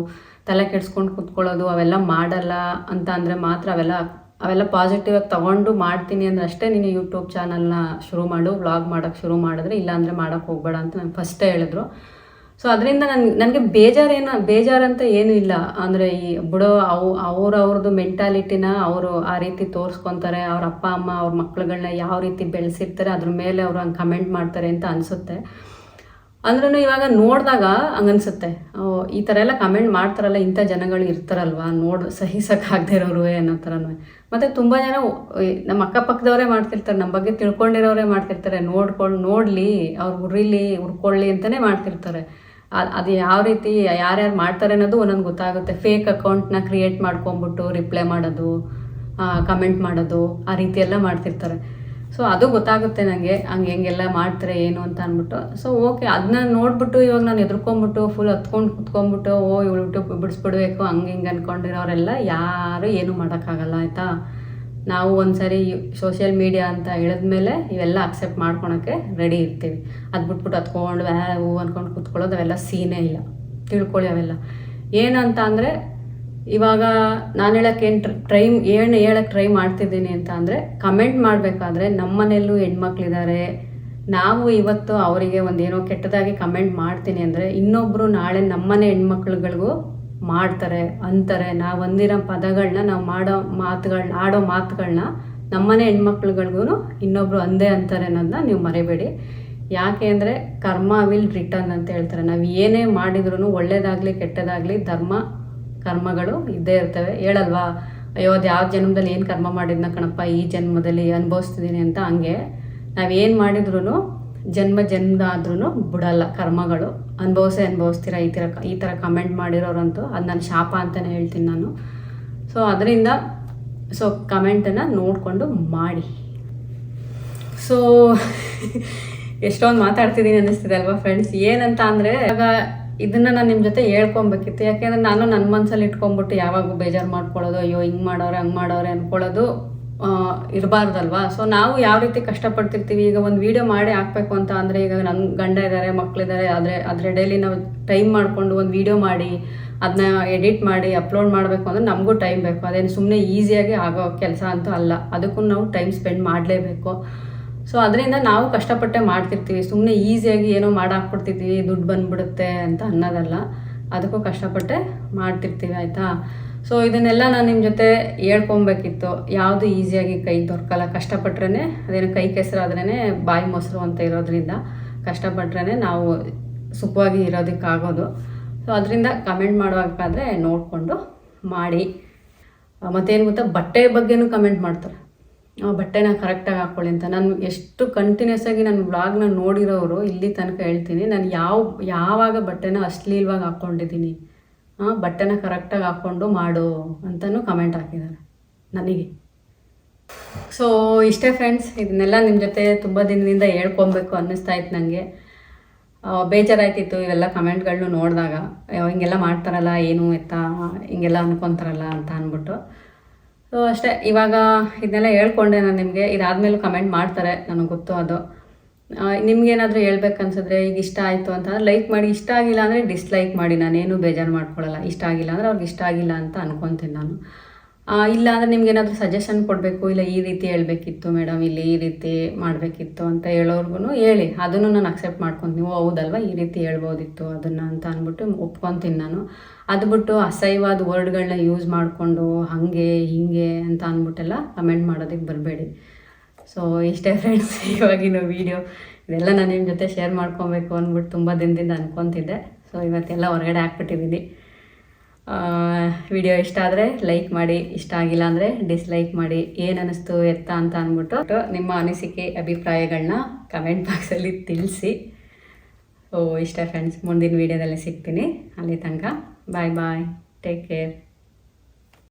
ತಲೆ ಕೆಡ್ಸ್ಕೊಂಡು ಕೂತ್ಕೊಳ್ಳೋದು, ಅವೆಲ್ಲ ಮಾಡಲ್ಲ ಅಂತ ಅಂದರೆ ಮಾತ್ರ ಅವೆಲ್ಲ ಅವೆಲ್ಲ ಪಾಸಿಟಿವ್ ಆಗಿ ತಗೊಂಡು ಮಾಡ್ತೀನಿ ಅಂದ್ರೆ ಅಷ್ಟೇ ನೀನು ಯೂಟ್ಯೂಬ್ ಚಾನಲ್ನ ಶುರು ಮಾಡು ವ್ಲಾಗ್ ಮಾಡೋಕ್ಕೆ ಶುರು ಮಾಡಿದ್ರೆ ಇಲ್ಲಾಂದರೆ ಮಾಡೋಕ್ಕೆ ಹೋಗಬೇಡ ಅಂತ ನಂಗೆ ಫಸ್ಟೇ ಹೇಳಿದ್ರು. ಸೊ ಅದರಿಂದ ನನ್ಗೆ ನನಗೆ ಬೇಜಾರೇನು ಬೇಜಾರಂತ ಏನು ಇಲ್ಲ. ಅಂದರೆ ಈ ಬಿಡೋ ಅವು ಅವ್ರವ್ರದ್ದು ಮೆಂಟಾಲಿಟಿನ ಅವರು ಆ ರೀತಿ ತೋರಿಸ್ಕೊತಾರೆ, ಅವ್ರ ಅಪ್ಪ, ಅಮ್ಮ, ಅವ್ರ ಮಕ್ಳುಗಳನ್ನ ಯಾವ ರೀತಿ ಬೆಳೆಸಿರ್ತಾರೆ, ಅದ್ರ ಮೇಲೆ ಅವರು ಹಂಗೆ ಕಮೆಂಟ್ ಮಾಡ್ತಾರೆ ಅಂತ ಅನಿಸುತ್ತೆ. ಅಂದ್ರೂ ಇವಾಗ ನೋಡಿದಾಗ ಹಂಗನ್ಸುತ್ತೆ. ಈ ಥರ ಎಲ್ಲ ಕಮೆಂಟ್ ಮಾಡ್ತಾರಲ್ಲ, ಇಂಥ ಜನಗಳು ಇರ್ತಾರಲ್ವಾ? ನೋಡ್, ಸಹಿಸಕ್ಕಾಗದೇ ಇರೋರು ಅನ್ನೋ ಥರನೂ. ಮತ್ತು ತುಂಬ ಜನ ನಮ್ಮ ಅಕ್ಕಪಕ್ಕದವರೇ ಮಾಡ್ತಿರ್ತಾರೆ, ನಮ್ಮ ಬಗ್ಗೆ ತಿಳ್ಕೊಂಡಿರೋರೇ ಮಾಡ್ತಿರ್ತಾರೆ. ನೋಡ್ಕೊಂಡು ನೋಡಲಿ, ಅವ್ರು ಉರಿಲಿ, ಉರ್ಕೊಳ್ಳಿ ಅಂತಲೇ ಮಾಡ್ತಿರ್ತಾರೆ. ಅದು ಯಾವ ರೀತಿ, ಯಾರ್ಯಾರು ಮಾಡ್ತಾರೆ ಅನ್ನೋದು ಒಂದೊಂದು ಗೊತ್ತಾಗುತ್ತೆ. ಫೇಕ್ ಅಕೌಂಟ್ನ ಕ್ರಿಯೇಟ್ ಮಾಡ್ಕೊಂಬಿಟ್ಟು ರಿಪ್ಲೈ ಮಾಡೋದು ಕಮೆಂಟ್ ಮಾಡೋದು, ಆ ರೀತಿ ಎಲ್ಲ ಮಾಡ್ತಿರ್ತಾರೆ. ಸೊ ಅದು ಗೊತ್ತಾಗುತ್ತೆ ನನಗೆ ಹಂಗೆ ಹೆಂಗೆಲ್ಲ ಮಾಡ್ತಾರೆ ಏನು ಅಂತ ಅಂದ್ಬಿಟ್ಟು. ಸೊ ಓಕೆ ಅದನ್ನ ನೋಡ್ಬಿಟ್ಟು ಇವಾಗ ನಾನು ಎದ್ರುಕೊಂಬಿಟ್ಟು ಫುಲ್ ಹತ್ಕೊಂಡು ಕುತ್ಕೊಂಡ್ಬಿಟ್ಟು ಓ, ಇವಳು ಬಿಡಿಸ್ಬಿಡ್ಬೇಕು, ಹಂಗೆ ಹಿಂಗೆ ಅಂದ್ಕೊಂಡಿರೋರೆಲ್ಲ ಯಾರು ಏನು ಮಾಡೋಕ್ಕಾಗಲ್ಲ, ಆಯಿತಾ? ನಾವು ಒಂದ್ಸರಿ ಸೋಷಿಯಲ್ ಮೀಡಿಯಾ ಅಂತ ಹೇಳಿದ್ಮೇಲೆ ಇವೆಲ್ಲ ಅಕ್ಸೆಪ್ಟ್ ಮಾಡ್ಕೊಳಕ್ಕೆ ರೆಡಿ ಇರ್ತೀವಿ. ಅದು ಬಿಟ್ಬಿಟ್ಟು ಹತ್ಕೊಂಡು ವ್ಯಾ ಹೂ ಅಂದ್ಕೊಂಡು ಕುತ್ಕೊಳ್ಳೋದು ಅವೆಲ್ಲ ಸೀನೇ ಇಲ್ಲ. ತಿಳ್ಕೊಳ್ಳಿ ಅವೆಲ್ಲ. ಏನಂತ ಅಂದರೆ ಇವಾಗ ನಾನು ಹೇಳಕ್ಕೆ ಏನು ಟ್ರೈ ಏನು ಹೇಳಕ್ಕೆ ಟ್ರೈ ಮಾಡ್ತಿದ್ದೀನಿ ಅಂತ ಅಂದರೆ ಕಮೆಂಟ್ ಮಾಡಬೇಕಾದ್ರೆ ನಮ್ಮನೆಯಲ್ಲೂ ಹೆಣ್ಮಕ್ಳಿದ್ದಾರೆ ನಾವು ಇವತ್ತು ಅವರಿಗೆ ಒಂದೇನೋ ಕೆಟ್ಟದಾಗಿ ಕಮೆಂಟ್ ಮಾಡ್ತೀನಿ ಅಂದರೆ ಇನ್ನೊಬ್ಬರು ನಾಳೆ ನಮ್ಮನೆ ಹೆಣ್ಮಕ್ಳುಗಳಿಗೂ ಮಾಡ್ತಾರೆ, ಅಂತಾರೆ. ನಾವು ಅಂದಿರೋ ಪದಗಳನ್ನ ನಾವು ಮಾಡೋ ಮಾತುಗಳನ್ನ ಆಡೋ ಮಾತುಗಳನ್ನ ನಮ್ಮನೆ ಹೆಣ್ಮಕ್ಳುಗಳಿಗೂ ಇನ್ನೊಬ್ಬರು ಅಂದೇ ಅಂತಾರೆ ಅನ್ನೋದನ್ನ ನೀವು ಮರಿಬೇಡಿ. ಯಾಕೆ ಅಂದರೆ ಕರ್ಮ ವಿಲ್ ರಿಟರ್ನ್ ಅಂತ ಹೇಳ್ತಾರೆ. ನಾವು ಏನೇ ಮಾಡಿದ್ರೂ ಒಳ್ಳೇದಾಗಲಿ ಕೆಟ್ಟದಾಗಲಿ ಧರ್ಮ ಕರ್ಮಗಳು ಇದ್ದೇ ಇರ್ತವೆ. ಹೇಳಲ್ವಾ, ಅಯ್ಯೋ, ಅದು ಯಾವ ಜನ್ಮದಲ್ಲಿ ಏನು ಕರ್ಮ ಮಾಡಿದ್ನ ಕಣಪ್ಪ, ಈ ಜನ್ಮದಲ್ಲಿ ಅನುಭವಿಸ್ತಿದ್ದೀನಿ ಅಂತ ಹಂಗೆ. ನಾವೇನು ಮಾಡಿದ್ರು ಜನ್ಮ ಜನ್ಮ ಆದ್ರೂ ಬಿಡಲ್ಲ ಕರ್ಮಗಳು. ಅನುಭವಿಸೇ ಅನುಭವಿಸ್ತೀರ, ಈ ಥರ ಈ ಥರ ಕಮೆಂಟ್ ಮಾಡಿರೋರಂತೂ ಅದು ನನ್ನ ಶಾಪ ಅಂತಲೇ ಹೇಳ್ತೀನಿ ನಾನು. ಸೊ ಅದರಿಂದ ಸೊ ಕಮೆಂಟನ್ನು ನೋಡಿಕೊಂಡು ಮಾಡಿ. ಸೊ ಎಷ್ಟೊಂದು ಮಾತಾಡ್ತಿದ್ದೀನಿ ಅನ್ನಿಸ್ತಿದೆ ಅಲ್ವಾ ಫ್ರೆಂಡ್ಸ್ ಏನಂತ ಅಂದರೆ, ಇವಾಗ ಇದನ್ನು ನಾನು ನಿಮ್ಮ ಜೊತೆ ಹೇಳ್ಕೊಬೇಕಿತ್ತು. ಯಾಕೆಂದ್ರೆ ನಾನು ನನ್ನ ಮನಸ್ಸಲ್ಲಿ ಇಟ್ಕೊಂಡ್ಬಿಟ್ಟು ಯಾವಾಗೂ ಬೇಜಾರು ಮಾಡ್ಕೊಳ್ಳೋದು, ಅಯ್ಯೋ, ಹಿಂಗೆ ಮಾಡೋರೆ, ಹಂಗೆ ಮಾಡೋರೆ ಅಂದ್ಕೊಳ್ಳೋದು ಇರಬಾರ್ದಲ್ವಾ? ಸೊ ನಾವು ಯಾವ ರೀತಿ ಕಷ್ಟಪಡ್ತಿರ್ತೀವಿ? ಈಗ ಒಂದು ವೀಡಿಯೋ ಮಾಡಿ ಹಾಕ್ಬೇಕು ಅಂತ ಅಂದರೆ ಈಗ ನನ್ನ ಗಂಡ ಇದ್ದಾರೆ ಮಕ್ಕಳಿದ್ದಾರೆ ಆದರೆ ಅದರ ಡೈಲಿ ನಾವು ಟೈಮ್ ಮಾಡಿಕೊಂಡು ಒಂದು ವೀಡಿಯೋ ಮಾಡಿ ಅದನ್ನ ಎಡಿಟ್ ಮಾಡಿ ಅಪ್ಲೋಡ್ ಮಾಡಬೇಕು ಅಂದರೆ ನಮಗೂ ಟೈಮ್ ಬೇಕು. ಅದೇನು ಸುಮ್ಮನೆ ಈಸಿಯಾಗಿ ಆಗೋ ಕೆಲಸ ಅಂತೂ ಅಲ್ಲ. ಅದಕ್ಕೂ ನಾವು ಟೈಮ್ ಸ್ಪೆಂಡ್ ಮಾಡಲೇಬೇಕು. ಸೊ ಅದರಿಂದ ನಾವು ಕಷ್ಟಪಟ್ಟೆ ಮಾಡ್ತಿರ್ತೀವಿ. ಸುಮ್ಮನೆ ಈಸಿಯಾಗಿ ಏನೋ ಮಾಡಾಕ್ಬಿಡ್ತಿದ್ವಿ, ದುಡ್ಡು ಬಂದ್ಬಿಡುತ್ತೆ ಅಂತ ಅನ್ನೋದಲ್ಲ. ಅದಕ್ಕೂ ಕಷ್ಟಪಟ್ಟೆ ಮಾಡ್ತಿರ್ತೀವಿ, ಆಯಿತಾ? ಸೊ ಇದನ್ನೆಲ್ಲ ನಾನು ನಿಮ್ಮ ಜೊತೆ ಹೇಳ್ಕೊಬೇಕಿತ್ತು. ಯಾವುದು ಈಸಿಯಾಗಿ ಕೈ ದೊರಕಲ್ಲ ಕಷ್ಟಪಟ್ರೇ ಅದೇನು ಕೈ ಕೆಸರಾದ್ರೇ ಬಾಯಿ ಮೊಸರು ಅಂತ ಇರೋದ್ರಿಂದ ಕಷ್ಟಪಟ್ರೇ ನಾವು ಸುಖವಾಗಿ ಇರೋದಕ್ಕಾಗೋದು. ಸೊ ಅದರಿಂದ ಕಮೆಂಟ್ ಮಾಡುವಾಗಾದರೆ ನೋಡಿಕೊಂಡು ಮಾಡಿ. ಮತ್ತೇನು ಗೊತ್ತಾ? ಬಟ್ಟೆ ಬಗ್ಗೆನೂ ಕಮೆಂಟ್ ಮಾಡ್ತಾರೆ. ಬಟ್ಟೆನ ಕರೆಕ್ಟಾಗಿ ಹಾಕ್ಕೊಳ್ಳಿ ಅಂತ. ನಾನು ಎಷ್ಟು ಕಂಟಿನ್ಯೂಸ್ ಆಗಿ ನನ್ನ ಬ್ಲಾಗ್ನ ನೋಡಿರೋರು ಇಲ್ಲಿ ತನಕ ಹೇಳ್ತೀನಿ. ನಾನು ಯಾವ, ಯಾವಾಗ ಬಟ್ಟೆನ ಅಶ್ಲೀಲವಾಗಿ ಹಾಕ್ಕೊಂಡಿದ್ದೀನಿ ಬಟ್ಟೆನ ಕರೆಕ್ಟಾಗಿ ಹಾಕ್ಕೊಂಡು ಮಾಡು ಅಂತಲೂ ಕಮೆಂಟ್ ಹಾಕಿದ್ದಾರೆ ನನಗೆ. ಸೊ ಇಷ್ಟೇ ಫ್ರೆಂಡ್ಸ್ ಇದನ್ನೆಲ್ಲ ನಿಮ್ಮ ಜೊತೆ ತುಂಬ ದಿನದಿಂದ ಹೇಳ್ಕೊಬೇಕು ಅನ್ನಿಸ್ತಾ ಇತ್ತು ನನಗೆ ಬೇಜಾರಾಯ್ತಿತ್ತು ಇವೆಲ್ಲ ಕಮೆಂಟ್ಗಳನ್ನೂ ನೋಡಿದಾಗ. ಹಿಂಗೆಲ್ಲ ಮಾಡ್ತಾರಲ್ಲ, ಏನು ಎತ್ತಾ, ಹಿಂಗೆಲ್ಲ ಅನ್ಕೊತಾರಲ್ಲ ಅಂತ ಅಂದ್ಬಿಟ್ಟು ಸೊ ಅಷ್ಟೇ, ಇವಾಗ ಇದನ್ನೆಲ್ಲ ಹೇಳ್ಕೊಂಡೆ ನಾನು ನಿಮಗೆ. ಇದಾದಮೇಲೂ ಕಮೆಂಟ್ ಮಾಡ್ತಾರೆ, ನನಗೆ ಗೊತ್ತು ಅದು. ನಿಮ್ಗೇನಾದರೂ ಹೇಳ್ಬೇಕನ್ಸಿದ್ರೆ ಈಗ ಇಷ್ಟ ಆಯಿತು ಅಂತ. ಲೈಕ್ ಮಾಡಿ, ಇಷ್ಟ ಆಗಿಲ್ಲ ಅಂದರೆ ಡಿಸ್ಲೈಕ್ ಮಾಡಿ. ನಾನೇನು ಬೇಜಾರು ಮಾಡ್ಕೊಳ್ಳಲ್ಲ ಇಷ್ಟ ಆಗಿಲ್ಲ ಅಂದರೆ ಅವ್ರಿಗೆ ಇಷ್ಟ ಆಗಿಲ್ಲ ಅಂತ ಅನ್ಕೊತೀನಿ ನಾನು. ಇಲ್ಲ ಅಂದರೆ ನಿಮ್ಗೆ ಏನಾದರೂ ಸಜೆಷನ್ ಕೊಡಬೇಕು? ಇಲ್ಲ ಈ ರೀತಿ ಹೇಳಬೇಕಿತ್ತು ಮೇಡಮ್ ಇಲ್ಲಿ ಈ ರೀತಿ ಮಾಡಬೇಕಿತ್ತು ಅಂತ ಹೇಳೋರ್ಗು ಹೇಳಿ. ಅದನ್ನು ನಾನು ಅಕ್ಸೆಪ್ಟ್ ಮಾಡ್ಕೊತೀನಿ. ನೀವು ಹೌದಲ್ವ? ಈ ರೀತಿ ಹೇಳ್ಬೋದಿತ್ತು ಅದನ್ನು ಅಂತ ಅಂದ್ಬಿಟ್ಟು ಒಪ್ಕೊತೀನಿ ನಾನು. ಅದು ಬಿಟ್ಟು ಅಸಹ್ಯವಾದ ವರ್ಡ್ಗಳನ್ನ ಯೂಸ್ ಮಾಡಿಕೊಂಡು ಹಾಗೆ, ಹೀಗೆ ಅಂತ ಅಂದ್ಬಿಟ್ಟೆಲ್ಲ ಕಮೆಂಟ್ ಮಾಡೋದಕ್ಕೆ ಬರಬೇಡಿ. ಸೊ ಇಷ್ಟೇ ಫ್ರೆಂಡ್ಸ್ ಇವಾಗಿನ ವೀಡಿಯೋ ಇದೆಲ್ಲ ನಾನು ನಿಮ್ಮ ಜೊತೆ ಶೇರ್ ಮಾಡ್ಕೊಬೇಕು ಅಂದ್ಬಿಟ್ಟು ತುಂಬ ದಿನದಿಂದ ಅನ್ಕೊತಿದ್ದೆ. ಸೊ ಇವತ್ತೆಲ್ಲ ಹೊರಗಡೆ ಹಾಕ್ಬಿಟ್ಟಿದ್ದೀನಿ ವಿಡಿಯೋ ಇಷ್ಟ ಆದರೆ ಲೈಕ್ ಮಾಡಿ, ಇಷ್ಟ ಆಗಿಲ್ಲ ಅಂದರೆ ಡಿಸ್ಲೈಕ್ ಮಾಡಿ, ಏನು ಅನ್ನಿಸ್ತು ಎತ್ತ ಅಂತ ಅಂದ್ಬಿಟ್ಟು ನಿಮ್ಮ ಅನಿಸಿಕೆ ಅಭಿಪ್ರಾಯಗಳನ್ನ ಕಮೆಂಟ್ ಬಾಕ್ಸಲ್ಲಿ ತಿಳಿಸಿ. ಓ, ಇಷ್ಟ ಫ್ರೆಂಡ್ಸ್ ಮುಂದಿನ ವೀಡಿಯೋದಲ್ಲಿ ಸಿಗ್ತೀನಿ. ಅಲ್ಲಿ ತನಕ ಬಾಯ್ ಬಾಯ್ ಟೇಕ್ ಕೇರ್